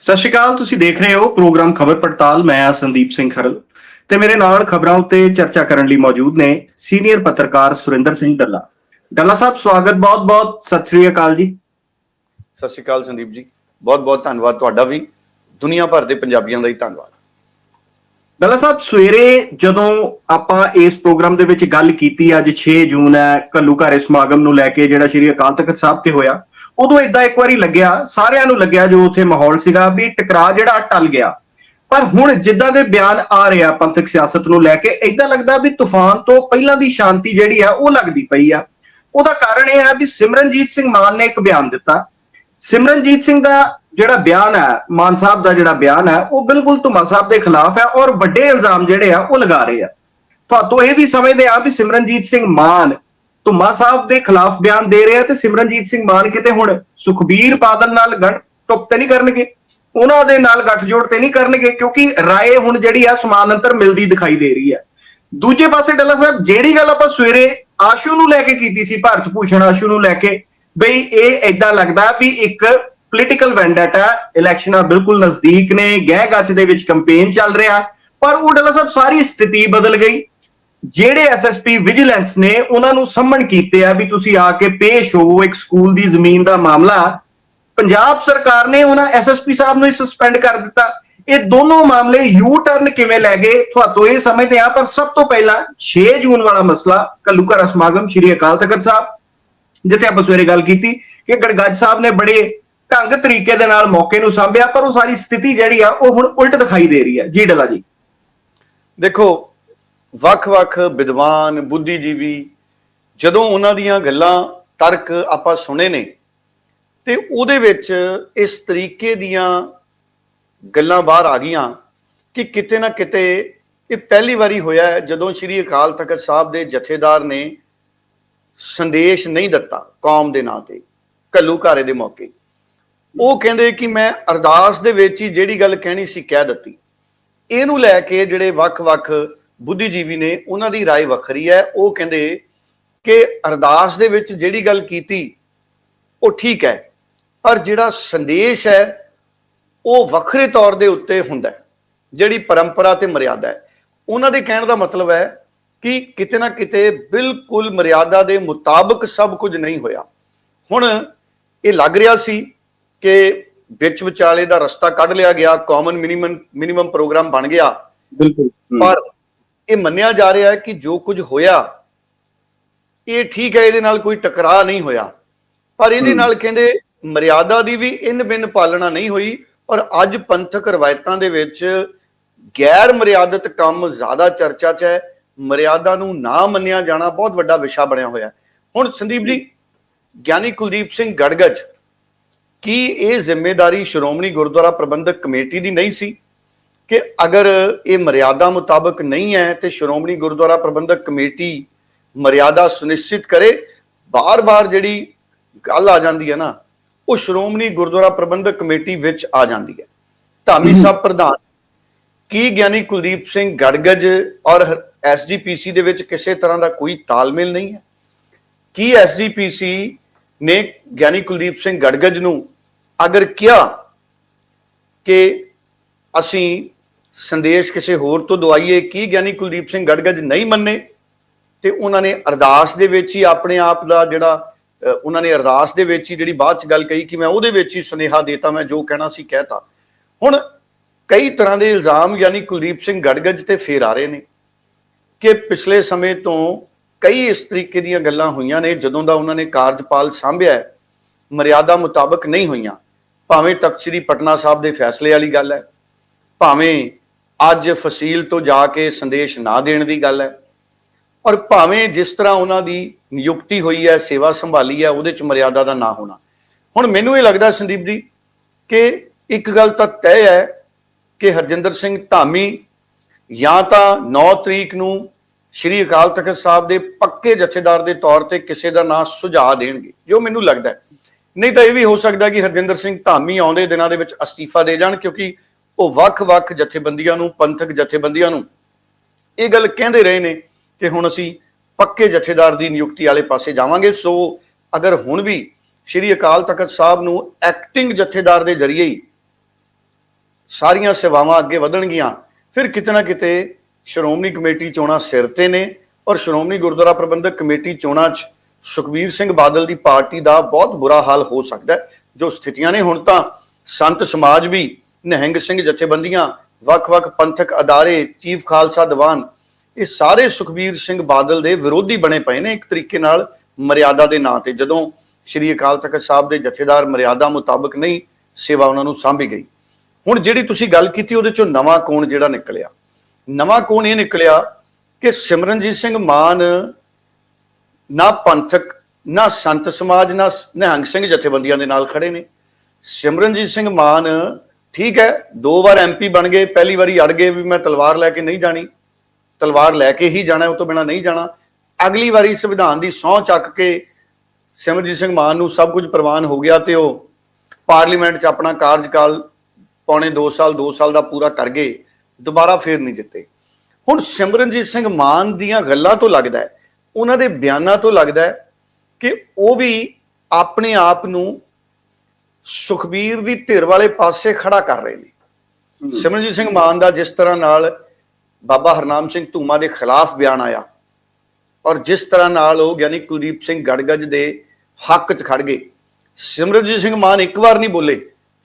ਸਤਿ ਸ਼੍ਰੀ ਅਕਾਲ ਤੁਸੀਂ ਦੇਖ ਰਹੇ ਹੋ ਪ੍ਰੋਗਰਾਮ ਖਬਰ ਪੜਤਾਲ ਮੈਂ ਆ ਸੰਦੀਪ ਸਿੰਘ ਖਰਲ ਤੇ ਮੇਰੇ ਨਾਲ ਖਬਰਾਂ ਉੱਤੇ ਚਰਚਾ ਕਰਨ ਲਈ ਮੌਜੂਦ ਨੇ ਸੀਨੀਅਰ ਪੱਤਰਕਾਰ ਸੁਰਿੰਦਰ ਸਿੰਘ ਡੱਲਾ। ਡੱਲਾ ਸਾਹਿਬ ਸਵਾਗਤ ਬਹੁਤ-ਬਹੁਤ ਸਤਿ ਸ਼੍ਰੀ ਅਕਾਲ ਜੀ। ਸਤਿ ਸ਼੍ਰੀ ਅਕਾਲ ਸੰਦੀਪ ਜੀ ਬਹੁਤ ਬਹੁਤ ਧੰਨਵਾਦ ਤੁਹਾਡਾ ਵੀ ਦੁਨੀਆ ਭਰ ਦੇ ਪੰਜਾਬੀਆਂ ਦਾ ਹੀ ਧੰਨਵਾਦ। ਡੱਲਾ ਸਾਹਿਬ ਸਵੇਰੇ ਜਦੋਂ ਆਪਾਂ ਇਸ ਪ੍ਰੋਗਰਾਮ ਦੇ ਵਿੱਚ ਗੱਲ ਕੀਤੀ ਅੱਜ 6 ਜੂਨ ਹੈ ਕੱਲੂ ਘਾਰੇ ਸਮਾਗਮ ਨੂੰ ਲੈ ਕੇ ਜਿਹੜਾ ਸ਼੍ਰੀ ਅਕਾਲ ਤਖਤ ਸਾਹਿਬ ਤੇ ਹੋਇਆ ਉਦੋਂ ਇਦਾਂ ਇੱਕ ਵਾਰੀ ਲੱਗਿਆ, ਸਾਰਿਆਂ ਨੂੰ ਲੱਗਿਆ ਜੋ ਉੱਥੇ ਮਾਹੌਲ ਸੀਗਾ ਵੀ ਟਕਰਾਅ ਜਿਹੜਾ ਟਲ ਗਿਆ। ਪਰ ਹੁਣ ਜਿੱਦਾਂ ਦੇ ਬਿਆਨ ਆ ਰਿਹਾ ਪੰਥਕ ਸਿਆਸਤ ਨੂੰ ਲੈ ਕੇ ਇਦਾਂ ਲੱਗਦਾ ਵੀ ਤੂਫਾਨ ਤੋਂ ਪਹਿਲਾਂ ਦੀ ਸ਼ਾਂਤੀ ਜਿਹੜੀ ਆ, ਉਹ ਲੱਗਦੀ ਪਈ ਆ। ਉਹਦਾ ਕਾਰਨ ਇਹ ਹੈ ਵੀ ਸਿਮਰਨਜੀਤ ਸਿੰਘ ਮਾਨ ਨੇ ਇੱਕ ਬਿਆਨ ਦਿੱਤਾ। ਸਿਮਰਨਜੀਤ ਸਿੰਘ ਦਾ ਜਿਹੜਾ ਬਿਆਨ ਹੈ ਮਾਨ ਸਾਹਿਬ ਦਾ ਜਿਹੜਾ ਬਿਆਨ ਹੈ ਉਹ ਬਿਲਕੁਲ ਧੁਮਾ ਸਾਹਿਬ ਦੇ ਖਿਲਾਫ ਹੈ ਔਰ ਵੱਡੇ ਇਲਜ਼ਾਮ ਜਿਹੜੇ ਆ, ਉਹ ਲਗਾ ਰਹੇ ਆ। ਤੁਹਾਤੋਂ ਇਹ ਵੀ ਸਮਝਦੇ ਆ ਵੀ ਸਿਮਰਨਜੀਤ ਸਿੰਘ ਮਾਨ ਧੁਮਾ ਸਾਹਿਬ ਦੇ ਖਿਲਾਫ ਬਿਆਨ ਦੇ ਰਿਹਾ ਤੇ ਸਿਮਰਨਜੀਤ ਸਿੰਘ ਮਾਨ ਕਿਤੇ ਹੁਣ ਸੁਖਬੀਰ ਬਾਦਲ ਨਾਲ ਗੰਢ ਟੁੱਪ ਤੇ ਨਹੀਂ ਕਰਨਗੇ। ਉਹਨਾਂ ਦੇ ਨਾਲ ਗੱਠਜੋੜ ਤੇ ਨਹੀਂ ਕਰਨਗੇ ਕਿਉਂਕਿ ਰਾਏ ਹੁਣ ਜਿਹੜੀ ਆ ਸਮਾਨ ਅੰਤਰ ਮਿਲਦੀ ਦਿਖਾਈ ਦੇ ਰਹੀ ਹੈ ਦੂਜੇ ਪਾਸੇ ਡੱਲਾ ਸਾਹਿਬ, ਜਿਹੜੀ ਗੱਲ ਆਪਾਂ ਸਵੇਰੇ ਆਸ਼ੂ ਨੂੰ ਲੈ ਕੇ ਕੀਤੀ ਸੀ, ਭਾਰਤ ਭੂਸ਼ਣ ਆਸ਼ੂ ਨੂੰ ਲੈ ਕੇ, ਬਈ ਇਹ ਐਦਾਂ ਲੱਗਦਾ ਵੀ ਇੱਕ ਪੋਲੀਟੀਕਲ ਵੈਂਡੇਟਾ ਇਲੈਕਸ਼ਨਾਂ ਬਿਲਕੁਲ ਨਜ਼ਦੀਕ ਨੇ, ਗਹਿ ਗੱਚ ਦੇ ਵਿੱਚ ਕੈਂਪੇਨ ਚੱਲ ਰਿਹਾ, ਪਰ ਉਹ ਡੱਲਾ ਸਾਹਿਬ ਸਾਰੀ ਸਥਿਤੀ ਬਦਲ ਗਈ। ਜਿਹੜੇ ਐਸਐਸਪੀ ਵਿਜੀਲੈਂਸ ਨੇ ਉਹਨਾਂ ਨੂੰ ਸੰਮਣ ਕੀਤੇ ਆ ਵੀ ਤੁਸੀਂ ਆ ਕੇ ਪੇਸ਼ ਹੋਵੋ ਇੱਕ ਸਕੂਲ ਦੀ ਜ਼ਮੀਨ ਦਾ ਮਾਮਲਾ। ਪੰਜਾਬ ਸਰਕਾਰ ਨੇ ਉਹਨਾਂ ਐਸਐਸਪੀ ਸਾਹਿਬ ਨੂੰ ਹੀ ਸਸਪੈਂਡ ਕਰ ਦਿੱਤਾ। ਇਹ ਦੋਨੋਂ ਮਾਮਲੇ ਯੂ ਟਰਨ ਕਿਵੇਂ ਲੈ ਗਏ, ਤੁਹਾਨੂੰ ਇਹ ਸਮਝਦੇ ਆ ਪਰ ਸਭ ਤੋਂ ਪਹਿਲਾਂ 6 ਜੂਨ ਵਾਲਾ ਮਸਲਾ ਕੱਲੂਕਾ ਸਮਾਗਮ ਸ਼੍ਰੀ ਅਕਾਲ ਤਖਤ ਸਾਹਿਬ, ਜਿੱਥੇ ਆਪਾਂ ਸਵੇਰੇ ਗੱਲ ਕੀਤੀ ਕਿ ਗੜਗੱਜ ਸਾਹਿਬ ਨੇ ਬੜੇ ਢੰਗ ਤਰੀਕੇ ਦੇ ਨਾਲ ਮੌਕੇ ਨੂੰ ਸੰਭਿਆ, ਪਰ ਉਹ ਸਾਰੀ ਸਥਿਤੀ ਜਿਹੜੀ ਆ, ਉਹ ਹੁਣ ਉਲਟ ਦਿਖਾਈ ਦੇ ਰਹੀ ਹੈ ਜੀ, ਡਲਾ ਜੀ। ਦੇਖੋ ਵੱਖ-ਵੱਖ ਵਿਦਵਾਨ, ਬੁੱਧੀਜੀਵੀ ਜਦੋਂ ਉਹਨਾਂ ਦੀਆਂ ਗੱਲਾਂ ਤਰਕ ਆਪਾਂ ਸੁਣੇ ਨੇ ਤੇ ਉਹਦੇ ਵਿੱਚ ਇਸ ਤਰੀਕੇ ਦੀਆਂ ਗੱਲਾਂ ਬਾਹਰ ਆ ਗਈਆਂ ਕਿ ਕਿਤੇ ਨਾ ਕਿਤੇ ਇਹ ਪਹਿਲੀ ਵਾਰੀ ਹੋਇਆ ਹੈ ਜਦੋਂ ਸ੍ਰੀ ਅਕਾਲ ਤਖਤ ਸਾਹਿਬ ਦੇ ਜਥੇਦਾਰ ਨੇ ਸੰਦੇਸ਼ ਨਹੀਂ ਦਿੱਤਾ ਕੌਮ ਦੇ ਨਾਂ ਤੇ ਕੱਲੂ ਘਾਰੇ ਦੇ ਮੌਕੇ। ਉਹ ਕਹਿੰਦੇ ਕਿ ਮੈਂ ਅਰਦਾਸ ਦੇ ਵਿੱਚ ਹੀ ਜਿਹੜੀ ਗੱਲ ਕਹਿਣੀ ਸੀ ਕਹਿ ਦਿੱਤੀ। ਇਹਨੂੰ ਲੈ ਕੇ ਜਿਹੜੇ ਵੱਖ-ਵੱਖ ਬੁੱਧੀਜੀਵੀ ਨੇ ਉਹਨਾਂ ਦੀ رائے ਵੱਖਰੀ ਹੈ ਉਹ ਕਹਿੰਦੇ ਕਿ ਅਰਦਾਸ ਦੇ ਵਿੱਚ ਜਿਹੜੀ ਗੱਲ ਕੀਤੀ ਉਹ ਠੀਕ ਹੈ ਪਰ ਜਿਹੜਾ ਸੰਦੇਸ਼ ਹੈ ਉਹ ਵੱਖਰੇ ਤੌਰ ਦੇ ਉੱਤੇ ਹੁੰਦਾ ਹੈ ਜਿਹੜੀ ਪਰੰਪਰਾ ਤੇ ਮਰਿਆਦਾ ਹੈ ਉਹਨਾਂ ਦੇ ਕਹਿਣ ਦਾ ਮਤਲਬ ਹੈ ਕਿ ਕਿਤੇ ਨਾ ਕਿਤੇ ਬਿਲਕੁਲ ਮਰਿਆਦਾ ਦੇ ਮੁਤਾਬਕ ਸਭ ਕੁਝ ਨਹੀਂ ਹੋਇਆ ਹੁਣ ਇਹ ਲੱਗ ਰਿਹਾ ਸੀ ਕਿ ਵਿੱਚ ਵਿਚਾਲੇ ਦਾ ਰਸਤਾ ਕੱਢ ਲਿਆ ਗਿਆ ਕਾਮਨ ਮਿਨੀਮਮ ਮਿਨੀਮਮ ਪ੍ਰੋਗਰਾਮ ਬਣ ਗਿਆ ਬਿਲਕੁਲ ਪਰ ਇਹ ਮੰਨਿਆ ਜਾ ਰਿਹਾ ਹੈ ਕਿ ਜੋ ਕੁਝ ਹੋਇਆ ਇਹ ਠੀਕ ਹੈ ਇਹਦੇ ਨਾਲ ਕੋਈ ਟਕਰਾਅ ਨਹੀਂ ਹੋਇਆ। ਪਰ ਇਹਦੇ ਨਾਲ ਕਹਿੰਦੇ ਮਰਿਆਦਾ ਦੀ ਵੀ ਇਨ ਬਿਨ ਪਾਲਣਾ ਨਹੀਂ ਹੋਈ ਔਰ ਅੱਜ ਪੰਥਕ ਰਵਾਇਤਾਂ ਦੇ ਵਿੱਚ ਗੈਰ ਮਰਿਆਦਤ ਕੰਮ ਜ਼ਿਆਦਾ ਚਰਚਾ 'ਚ ਹੈ। ਮਰਿਆਦਾ ਨੂੰ ਨਾ ਮੰਨਿਆ ਜਾਣਾ ਬਹੁਤ ਵੱਡਾ ਵਿਸ਼ਾ ਬਣਿਆ ਹੋਇਆ ਹੁਣ ਸੰਦੀਪ ਜੀ ਗਿਆਨੀ ਕੁਲਦੀਪ ਸਿੰਘ ਗੜਗੜ ਕੀ ਇਹ ਜ਼ਿੰਮੇਵਾਰੀ ਸ਼੍ਰੋਮਣੀ ਗੁਰਦੁਆਰਾ ਪ੍ਰਬੰਧਕ ਕਮੇਟੀ ਦੀ ਨਹੀਂ ਸੀ? ਕਿ ਅਗਰ ਇਹ ਮਰਿਆਦਾ ਮੁਤਾਬਕ ਨਹੀਂ ਹੈ ਤੇ ਸ਼੍ਰੋਮਣੀ ਗੁਰਦੁਆਰਾ ਪ੍ਰਬੰਧਕ ਕਮੇਟੀ ਮਰਿਆਦਾ ਸੁਨਿਸ਼ਚਿਤ ਕਰੇ ਬਾਰ-ਬਾਰ ਜਿਹੜੀ ਗੱਲ ਆ ਜਾਂਦੀ ਹੈ ਨਾ ਉਹ ਸ਼੍ਰੋਮਣੀ ਗੁਰਦੁਆਰਾ ਪ੍ਰਬੰਧਕ ਕਮੇਟੀ ਵਿੱਚ ਆ ਜਾਂਦੀ ਹੈ। ਧਾਮੀ ਸਾਹਿਬ ਪ੍ਰਧਾਨ ਕੀ ਗਿਆਨੀ ਕੁਲਦੀਪ ਸਿੰਘ ਗੜਗੜ ਔਰ ਐਸਜੀਪੀਸੀ ਦੇ ਵਿੱਚ ਕਿਸੇ ਤਰ੍ਹਾਂ ਦਾ ਕੋਈ ਤਾਲਮੇਲ ਨਹੀਂ ਹੈ? ਕੀ ਐਸਜੀਪੀਸੀ ਨੇ ਗਿਆਨੀ ਕੁਲਦੀਪ ਸਿੰਘ ਗੜਗੜ ਨੂੰ ਅਗਰ ਕਿਹਾ ਕਿ ਅਸੀਂ ਸੰਦੇਸ਼ ਕਿਸੇ ਹੋਰ ਤੋਂ ਦਵਾਈਏ, ਕੀ ਗਿਆਨੀ ਕੁਲਦੀਪ ਸਿੰਘ ਗੜਗੜ ਨਹੀਂ ਮੰਨੇ? ਤੇ ਉਹਨਾਂ ਨੇ ਅਰਦਾਸ ਦੇ ਵਿੱਚ ਹੀ ਆਪਣੇ ਆਪ ਦਾ ਜਿਹੜਾ ਉਹਨਾਂ ਨੇ ਅਰਦਾਸ ਦੇ ਵਿੱਚ ਹੀ ਜਿਹੜੀ ਬਾਅਦ ਚ ਗੱਲ ਕਹੀ ਕਿ ਮੈਂ ਉਹਦੇ ਵਿੱਚ ਹੀ ਸੁਨੇਹਾ ਦੇਤਾ, ਮੈਂ ਜੋ ਕਹਿਣਾ ਸੀ ਕਹਿਤਾ। ਹੁਣ ਕਈ ਤਰ੍ਹਾਂ ਦੇ ਇਲਜ਼ਾਮ ਯਾਨੀ ਕੁਲਦੀਪ ਸਿੰਘ ਗੜਗੜ ਤੇ ਫੇਰ ਆ ਰਹੇ ਨੇ ਕਿ ਪਿਛਲੇ ਸਮੇਂ ਤੋਂ ਕਈ ਇਸ ਤਰੀਕੇ ਦੀਆਂ ਗੱਲਾਂ ਹੋਈਆਂ ਨੇ, ਜਦੋਂ ਦਾ ਉਹਨਾਂ ਨੇ ਕਾਰਜਪਾਲ ਸੰਭਿਆ ਮਰਿਆਦਾ ਮੁਤਾਬਕ ਨਹੀਂ ਹੋਈਆਂ। ਭਾਵੇਂ ਤਖਤ ਸ੍ਰੀ ਪਟਨਾ ਸਾਹਿਬ ਦੇ ਫੈਸਲੇ ਵਾਲੀ ਗੱਲ ਹੈ, ਭਾਵੇਂ ਅੱਜ ਫਸੀਲ ਤੋਂ ਜਾ ਕੇ ਸੰਦੇਸ਼ ਨਾ ਦੇਣ ਦੀ ਗੱਲ ਹੈ। ਔਰ ਭਾਵੇਂ ਜਿਸ ਤਰ੍ਹਾਂ ਉਹਨਾਂ ਦੀ ਨਿਯੁਕਤੀ ਹੋਈ ਹੈ, ਸੇਵਾ ਸੰਭਾਲੀ ਹੈ, ਉਹਦੇ ਚ ਮਰਿਆਦਾ ਦਾ ਨਾ ਹੋਣਾ। ਹੁਣ ਮੈਨੂੰ ਇਹ ਲੱਗਦਾ ਸੰਦੀਪ ਜੀ ਕਿ ਇੱਕ ਗੱਲ ਤਾਂ ਤੈਅ ਹੈ ਕਿ ਹਰਜਿੰਦਰ ਸਿੰਘ ਧਾਮੀ ਜਾਂ ਤਾਂ 9 ਤਰੀਕ ਨੂੰ ਸ਼੍ਰੀ ਅਕਾਲ ਤਖਤ ਸਾਹਿਬ ਦੇ ਪੱਕੇ ਜਥੇਦਾਰ ਦੇ ਤੌਰ ਤੇ ਕਿਸੇ ਦਾ ਨਾਂ ਸੁਝਾਅ ਦੇਣਗੇ, ਜੋ ਮੈਨੂੰ ਲੱਗਦਾ ਨਹੀਂ ਤਾਂ ਇਹ ਵੀ ਹੋ ਸਕਦਾ ਕਿ ਹਰਜਿੰਦਰ ਸਿੰਘ ਧਾਮੀ ਆਉਂਦੇ ਦਿਨਾਂ ਦੇ ਵਿੱਚ ਅਸਤੀਫਾ ਦੇ ਜਾਣ, ਕਿਉਂਕਿ ਉਹ ਵੱਖ-ਵੱਖ ਜਥੇਬੰਦੀਆਂ ਨੂੰ, ਪੰਥਕ ਜਥੇਬੰਦੀਆਂ ਨੂੰ। ਇਹ ਗੱਲ ਕਹਿੰਦੇ ਰਹੇ ਨੇ ਕਿ ਹੁਣ ਅਸੀਂ ਪੱਕੇ ਜਥੇਦਾਰ ਦੀ ਨਿਯੁਕਤੀ ਵਾਲੇ ਪਾਸੇ ਜਾਵਾਂਗੇ। ਸੋ ਅਗਰ ਹੁਣ ਵੀ ਸ਼੍ਰੀ ਅਕਾਲ ਤਖਤ ਸਾਹਿਬ ਨੂੰ ਐਕਟਿੰਗ ਜਥੇਦਾਰ ਦੇ ਜ਼ਰੀਏ ਹੀ ਸਾਰੀਆਂ ਸੇਵਾਵਾਂ ਅੱਗੇ ਵਧਣਗੀਆਂ, ਫਿਰ ਕਿਤੇ ਨਾ ਕਿਤੇ ਸ਼੍ਰੋਮਣੀ ਕਮੇਟੀ ਚੋਣਾਂ ਸਿਰ ਤੇ ਨੇ ਔਰ ਸ਼੍ਰੋਮਣੀ ਗੁਰਦੁਆਰਾ ਪ੍ਰਬੰਧਕ ਕਮੇਟੀ ਚੋਣਾਂ 'ਚ ਸੁਖਬੀਰ ਸਿੰਘ ਬਾਦਲ ਦੀ ਪਾਰਟੀ ਦਾ ਬਹੁਤ ਬੁਰਾ ਹਾਲ ਹੋ ਸਕਦਾ ਜੋ ਸਥਿਤੀਆਂ ਨੇ ਹੁਣ ਤਾਂ ਸੰਤ ਸਮਾਜ ਵੀ ਨਿਹੰਗ ਸਿੰਘ ਜਥੇਬੰਦੀਆਂ, ਵੱਖ-ਵੱਖ ਪੰਥਕ ਅਦਾਰੇ, ਚੀਫ ਖਾਲਸਾ ਦੀਵਾਨ, ਇਹ ਸਾਰੇ ਸੁਖਬੀਰ ਸਿੰਘ ਬਾਦਲ ਦੇ ਵਿਰੋਧੀ ਬਣੇ ਪਏ ਨੇ ਇੱਕ ਤਰੀਕੇ ਨਾਲ ਮਰਿਆਦਾ ਦੇ ਨਾਂ ਤੇ, ਜਦੋਂ ਸ਼੍ਰੀ ਅਕਾਲ ਤਖਤ ਸਾਹਿਬ ਦੇ ਜਥੇਦਾਰ ਮਰਿਆਦਾ ਮੁਤਾਬਕ ਨਹੀਂ ਸੇਵਾ ਉਹਨਾਂ ਨੂੰ ਸਾਂਭੀ ਗਈ। ਹੁਣ ਜਿਹੜੀ ਤੁਸੀਂ ਗੱਲ ਕੀਤੀ, ਉਹਦੇ ਚੋਂ ਨਵਾਂ ਕੋਣ ਜਿਹੜਾ ਨਿਕਲਿਆ? ਨਵਾਂ ਕੋਣ ਇਹ ਨਿਕਲਿਆ ਕਿ ਸਿਮਰਨਜੀਤ ਸਿੰਘ ਮਾਨ ਨਾ ਪੰਥਕ, ਨਾ ਸੰਤ ਸਮਾਜ, ਨਾ ਨਿਹੰਗ ਸਿੰਘ ਜਥੇਬੰਦੀਆਂ ਦੇ ਨਾਲ ਖੜੇ ਨੇ। ਸਿਮਰਨਜੀਤ ਸਿੰਘ ਮਾਨ ਠੀਕ ਹੈ, ਦੋ ਵਾਰ ਐਮਪੀ ਬਣ ਗਏ, ਪਹਿਲੀ ਵਾਰੀ ਅੜ ਗਏ ਵੀ ਮੈਂ ਤਲਵਾਰ ਲੈ ਕੇ ਨਹੀਂ ਜਾਣੀ। ਤਲਵਾਰ ਲੈ ਕੇ ਹੀ ਜਾਣਾ, ਉਹ ਤੋਂ ਬਿਨਾ ਨਹੀਂ ਜਾਣਾ। ਅਗਲੀ ਵਾਰੀ ਸੰਵਿਧਾਨ ਦੀ ਸਹੁੰ ਚੱਕ ਕੇ ਸਿਮਰਜੀਤ ਸਿੰਘ ਮਾਨ ਨੂੰ ਸਭ ਕੁਝ ਪ੍ਰਵਾਨ ਹੋ ਗਿਆ ਤੇ ਉਹ ਪਾਰਲੀਮੈਂਟ 'ਚ ਆਪਣਾ ਕਾਰਜਕਾਲ ਪੌਣੇ 2 ਸਾਲ 2 ਸਾਲ ਦਾ ਪੂਰਾ ਕਰ ਗਏ, ਦੁਬਾਰਾ ਫੇਰ ਨਹੀਂ ਜਿੱਤੇ। ਹੁਣ ਸਿਮਰਨਜੀਤ ਸਿੰਘ ਮਾਨ ਦੀਆਂ ਗੱਲਾਂ ਤੋਂ ਲੱਗਦਾ ਹੈ, ਉਹਨਾਂ ਦੇ ਬਿਆਨਾਂ ਤੋਂ ਲੱਗਦਾ ਹੈ ਕਿ ਉਹ ਵੀ ਆਪਣੇ ਆਪ ਨੂੰ ਸੁਖਬੀਰ ਦੀ ਧਿਰ ਵਾਲੇ ਪਾਸੇ ਖੜਾ ਕਰ ਰਹੇ ਨੇ। ਸਿਮਰਨਜੀਤ ਸਿੰਘ ਮਾਨ ਦਾ ਜਿਸ ਤਰ੍ਹਾਂ ਨਾਲ ਬਾਬਾ ਹਰਨਾਮ ਸਿੰਘ ਧੂਮਾ ਦੇ ਖਿਲਾਫ ਬਿਆਨ ਆਇਆ ਔਰ ਜਿਸ ਤਰ੍ਹਾਂ ਨਾਲ ਉਹ ਗਿਆਨੀ ਕੁਲਦੀਪ ਸਿੰਘ ਗੜਗੜ ਦੇ ਹੱਕ 'ਚ ਖੜ ਗਏ। ਸਿਮਰਨਜੀਤ ਸਿੰਘ ਮਾਨ ਇੱਕ ਵਾਰ ਨਹੀਂ ਬੋਲੇ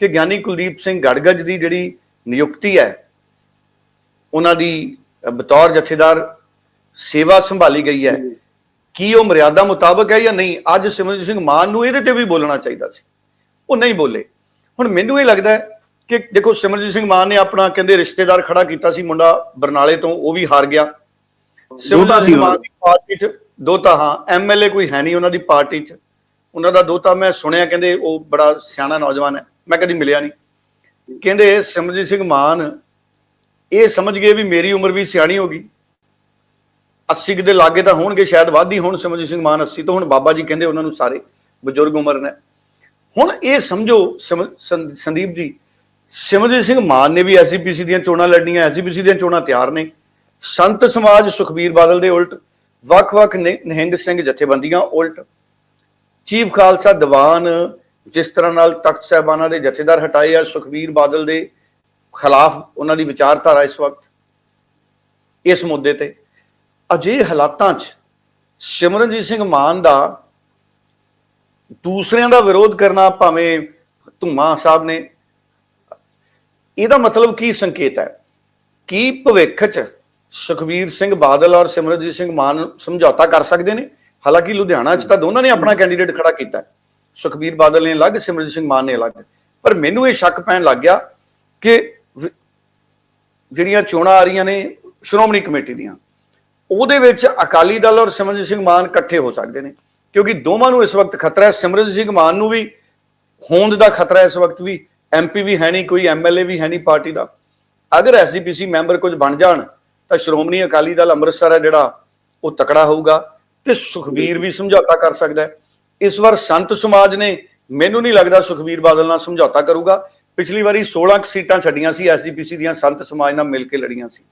ਕਿ ਗਿਆਨੀ ਕੁਲਦੀਪ ਸਿੰਘ ਗੜਗੜ ਦੀ ਜਿਹੜੀ ਨਿਯੁਕਤੀ ਹੈ ਉਹਨਾਂ ਦੀ ਬਤੌਰ ਜਥੇਦਾਰ ਸੇਵਾ ਸੰਭਾਲੀ ਗਈ ਹੈ। ਕੀ ਉਹ ਮਰਿਆਦਾ ਮੁਤਾਬਕ ਹੈ ਜਾਂ ਨਹੀਂ ਅੱਜ ਸਿਮਰਨਜੀਤ ਸਿੰਘ ਮਾਨ ਨੂੰ ਇਹਦੇ ਤੇ ਵੀ ਬੋਲਣਾ ਚਾਹੀਦਾ ਸੀ। ਉਹ ਨਹੀਂ ਬੋਲੇ। ਹੁਣ ਮੈਨੂੰ ਇਹ ਲੱਗਦਾ ਕਿ ਦੇਖੋ ਸਿਮਰਨਜੀਤ ਸਿੰਘ ਮਾਨ ਨੇ ਆਪਣਾ ਕਹਿੰਦੇ ਰਿਸ਼ਤੇਦਾਰ ਖੜਾ ਕੀਤਾ ਸੀ ਮੁੰਡਾ ਬਰਨਾਲੇ ਤੋਂ ਉਹ ਵੀ ਹਾਰ ਗਿਆ। ਦੋਹਤਾ ਸੀ ਸਿੰਘ ਮਾਨ ਦੀ। ਪਾਰਟੀ 'ਚ ਦੋਤਾ ਹਾਂ ਐਮਐਲਏ ਕੋਈ ਹੈ ਨਹੀਂ ਉਹਨਾਂ ਦੀ ਪਾਰਟੀ 'ਚ। ਉਹਨਾਂ ਦਾ ਦੋਤਾ ਮੈਂ ਸੁਣਿਆ ਕਹਿੰਦੇ ਉਹ ਬੜਾ ਸਿਆਣਾ ਨੌਜਵਾਨ ਹੈ ਮੈਂ ਕਦੀ ਮਿਲਿਆ ਨਹੀਂ। ਕਹਿੰਦੇ ਸਿਮਰਜੀਤ ਸਿੰਘ ਮਾਨ ਇਹ ਸਮਝ ਗਏ ਵੀ ਮੇਰੀ ਉਮਰ ਵੀ ਸਿਆਣੀ ਹੋ ਗਈ। 80 ਕੁ ਦੇ ਲਾਗੇ ਤਾਂ ਹੋਣਗੇ ਸ਼ਾਇਦ ਵੱਧ ਹੋਣ ਸਿਮਰਜੀਤ ਸਿੰਘ ਮਾਨ 80 ਤੋਂ। ਹੁਣ ਬਾਬਾ ਜੀ ਕਹਿੰਦੇ ਉਹਨਾਂ ਨੂੰ ਸਾਰੇ ਬਜ਼ੁਰਗ ਉਮਰ ਨੇ। ਹੁਣ ਇਹ ਸਮਝੋ, ਸਿਮ- ਸੰਦੀਪ ਜੀ, ਸਿਮਰਜੀਤ ਸਿੰਘ ਮਾਨ ਨੇ ਵੀ ਐਸਜੀਪੀਸੀ ਦੀਆਂ ਚੋਣਾਂ ਲੜਨੀਆਂ ਐਸਜੀਪੀਸੀ ਦੀਆਂ ਚੋਣਾਂ ਤਿਆਰ ਨੇ। ਸੰਤ ਸਮਾਜ ਸੁਖਬੀਰ ਬਾਦਲ ਦੇ ਉਲਟ, ਵੱਖ-ਵੱਖ ਨਿ- ਨਿਹੰਗ ਸਿੰਘ ਜਥੇਬੰਦੀਆਂ ਉਲਟ। ਚੀਫ ਖਾਲਸਾ ਦੀਵਾਨ ਜਿਸ ਤਰ੍ਹਾਂ ਨਾਲ ਤਖਤ ਸਾਹਿਬਾਨਾਂ ਦੇ ਜਥੇਦਾਰ ਹਟਾਏ ਆ, ਸੁਖਬੀਰ ਬਾਦਲ ਦੇ ਖਿਲਾਫ ਉਹਨਾਂ ਦੀ ਵਿਚਾਰਧਾਰਾ ਇਸ ਵਕਤ। ਇਸ ਮੁੱਦੇ ਤੇ ਅਜੇ ਹਾਲਾਤਾਂ 'ਚ ਸਿਮਰਨਜੀਤ ਸਿੰਘ ਮਾਨ ਦਾ ਦੂਸਰਿਆਂ ਦਾ ਵਿਰੋਧ ਕਰਨਾ ਭਾਵੇਂ ਧੁਮਾ ਸਾਹਿਬ ਨੇ। ਇਹਦਾ ਮਤਲਬ ਕੀ ਸੰਕੇਤ ਹੈ? ਕੀ ਭਵਿੱਖ 'ਚ ਸੁਖਬੀਰ ਸਿੰਘ ਬਾਦਲ ਔਰ ਸਿਮਰਨਜੀਤ ਸਿੰਘ ਮਾਨ ਸਮਝੌਤਾ ਕਰ ਸਕਦੇ ਨੇ? ਹਾਲਾਂਕਿ ਲੁਧਿਆਣਾ 'ਚ ਤਾਂ ਦੋਨਾਂ ਨੇ ਆਪਣਾ ਕੈਂਡੀਡੇਟ ਖੜਾ ਕੀਤਾ ਹੈ। ਸੁਖਬੀਰ ਬਾਦਲ ਨੇ ਅਲੱਗ ਸਿਮਰਜੀਤ ਸਿੰਘ ਮਾਨ ਨੇ ਅਲੱਗ। ਪਰ ਮੈਨੂੰ ਇਹ ਸ਼ੱਕ ਪੈਣ ਲੱਗ ਗਿਆ ਕਿ ਜਿਹੜੀਆਂ ਚੋਣਾਂ ਆ ਰਹੀਆਂ ਨੇ ਸ਼੍ਰੋਮਣੀ ਕਮੇਟੀ ਦੀਆਂ, ਉਹਦੇ ਵਿੱਚ ਅਕਾਲੀ ਦਲ ਔਰ ਸਿਮਰਜੀਤ ਸਿੰਘ ਮਾਨ ਇਕੱਠੇ ਹੋ ਸਕਦੇ ਨੇ। ਕਿਉਂਕਿ ਦੋਵਾਂ ਨੂੰ ਇਸ ਵਕਤ ਖਤਰਾ ਹੈ। ਸਿਮਰਨਜੀਤ ਸਿੰਘ ਮਾਨ ਨੂੰ ਵੀ ਹੋਂਦ ਦਾ ਖਤਰਾ ਹੈ ਇਸ ਵਕਤ ਵੀ ਐਮਪੀ ਵੀ ਹੈ ਨਹੀਂ ਕੋਈ ਐਮਐਲਏ ਵੀ ਹੈ ਨਹੀਂ ਪਾਰਟੀ ਦਾ। ਅਗਰ ਐਸਜੀਪੀਸੀ ਮੈਂਬਰ ਕੁਝ ਬਣ ਜਾਣ ਤਾਂ ਸ਼੍ਰੋਮਣੀ ਅਕਾਲੀ ਦਲ ਅੰਮ੍ਰਿਤਸਰ ਹੈ ਜਿਹੜਾ ਉਹ ਤਕੜਾ ਹੋਊਗਾ ਤੇ ਸੁਖਬੀਰ ਵੀ ਸਮਝੌਤਾ ਕਰ ਸਕਦਾ ਹੈ। ਇਸ ਵਾਰ ਸੰਤ ਸਮਾਜ ਨੇ ਮੈਨੂੰ ਨਹੀਂ ਲੱਗਦਾ ਸੁਖਬੀਰ ਬਾਦਲ ਨਾਲ ਸਮਝੌਤਾ ਕਰੂਗਾ। ਪਿਛਲੀ ਵਾਰੀ 16 ਕੁ ਸੀਟਾਂ ਛੱਡੀਆਂ ਸੀ ਐਸਜੀਪੀਸੀ ਦੀਆਂ ਸੰਤ ਸਮਾਜ ਨਾਲ ਮਿਲ ਕੇ ਲੜੀਆਂ ਸੀ।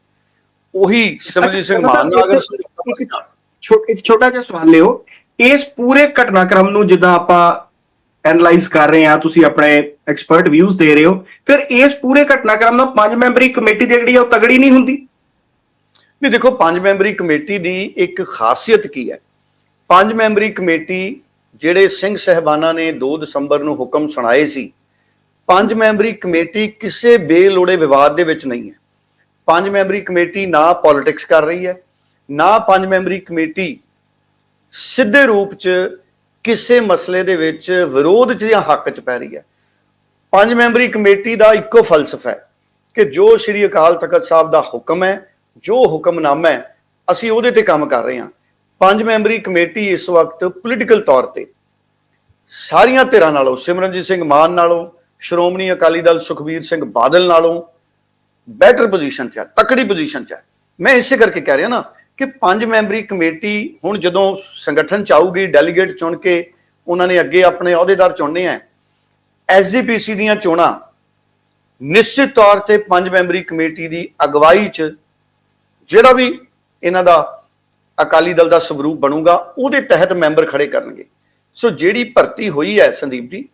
ਉਹੀ ਸਿਮਰਜੀਤ ਸਿੰਘ ਮਾਨ ਨਾਲ ਅਗਰ ਇੱਕ ਛੋਟਾ ਜਿਹਾ ਸਵਾਲ ਲਿਓ। ਇਸ ਪੂਰੇ ਘਟਨਾਕ੍ਰਮ ਨੂੰ ਜਿੱਦਾਂ ਆਪਾਂ ਐਨਲਾਈਜ਼ ਕਰ ਰਹੇ ਹਾਂ, ਤੁਸੀਂ ਆਪਣੇ ਐਕਸਪਰਟ ਵਿਊਜ਼ ਦੇ ਰਹੇ ਹੋ, ਫਿਰ ਇਸ ਪੂਰੇ ਘਟਨਾਕ੍ਰਮ ਨਾਲ ਪੰਜ ਮੈਂਬਰੀ ਕਮੇਟੀ ਦੀ ਜਿਹੜੀ ਆ ਉਹ ਤਗੜੀ ਨਹੀਂ ਹੁੰਦੀ? ਨਹੀਂ, ਦੇਖੋ, ਪੰਜ ਮੈਂਬਰੀ ਕਮੇਟੀ ਦੀ ਇੱਕ ਖਾਸੀਅਤ ਕੀ ਹੈ? ਪੰਜ ਮੈਂਬਰੀ ਕਮੇਟੀ ਜਿਹੜੇ ਸਿੰਘ ਸਹਿਬਾਨਾਂ ਨੇ 2 ਦਸੰਬਰ ਨੂੰ ਹੁਕਮ ਸੁਣਾਏ ਸੀ, ਪੰਜ ਮੈਂਬਰੀ ਕਮੇਟੀ ਕਿਸੇ ਬੇਲੋੜੇ ਵਿਵਾਦ ਦੇ ਵਿੱਚ ਨਹੀਂ ਹੈ। ਪੰਜ ਮੈਂਬਰੀ ਕਮੇਟੀ ਨਾ ਪੋਲਿਟਿਕਸ ਕਰ ਰਹੀ ਹੈ, ਨਾ ਪੰਜ ਮੈਂਬਰੀ ਕਮੇਟੀ ਸਿੱਧੇ ਰੂਪ 'ਚ ਕਿਸੇ ਮਸਲੇ ਦੇ ਵਿੱਚ ਵਿਰੋਧ 'ਚ ਜਾਂ ਹੱਕ 'ਚ ਪੈ ਰਹੀ ਹੈ। ਪੰਜ ਮੈਂਬਰੀ ਕਮੇਟੀ ਦਾ ਇੱਕੋ ਫਲਸਫਾ ਹੈ ਕਿ ਜੋ ਸ੍ਰੀ ਅਕਾਲ ਤਖਤ ਸਾਹਿਬ ਦਾ ਹੁਕਮ ਹੈ, ਜੋ ਹੁਕਮਨਾਮਾ ਹੈ, ਅਸੀਂ ਉਹਦੇ ਤੇ ਕੰਮ ਕਰ ਰਹੇ ਹਾਂ। ਪੰਜ ਮੈਂਬਰੀ ਕਮੇਟੀ ਇਸ ਵਕਤ ਪੋਲੀਟੀਕਲ ਤੌਰ ਤੇ ਸਾਰੀਆਂ ਧਿਰਾਂ ਨਾਲੋਂ, ਸਿਮਰਨਜੀਤ ਸਿੰਘ ਮਾਨ ਨਾਲੋਂ, ਸ਼੍ਰੋਮਣੀ ਅਕਾਲੀ ਦਲ ਸੁਖਬੀਰ ਸਿੰਘ ਬਾਦਲ ਨਾਲੋਂ ਬੈਟਰ ਪੋਜੀਸ਼ਨ 'ਚ ਹੈ, ਤਕੜੀ ਪੋਜੀਸ਼ਨ 'ਚ ਹੈ। ਮੈਂ ਇਸੇ ਕਰਕੇ ਕਹਿ ਰਿਹਾ ਨਾ ਕਿ ਪੰਜ ਮੈਂਬਰੀ ਕਮੇਟੀ ਹੁਣ ਜਦੋਂ ਸੰਗਠਨ ਚ ਆਊਗੀ ਡੈਲੀਗੇਟ ਚੁਣ ਕੇ ਉਹਨਾਂ ਨੇ ਅੱਗੇ ਆਪਣੇ ਅਹੁਦੇਦਾਰ ਚੁਣਨੇ ਆ ਐਸਜੀਪੀਸੀ ਦੀਆਂ ਚੋਣਾਂ ਨਿਸ਼ਚਿਤ ਤੌਰ ਤੇ ਪੰਜ ਮੈਂਬਰੀ ਕਮੇਟੀ ਦੀ ਅਗਵਾਈ 'ਚ ਜਿਹੜਾ ਵੀ ਇਹਨਾਂ ਦਾ ਅਕਾਲੀ ਦਲ ਦਾ ਸਵਰੂਪ ਬਣੂਗਾ, ਉਹਦੇ ਤਹਿਤ ਮੈਂਬਰ ਖੜੇ ਕਰਨਗੇ। ਸੋ ਜਿਹੜੀ ਭਰਤੀ ਹੋਈ ਹੈ ਸੰਦੀਪ ਜੀ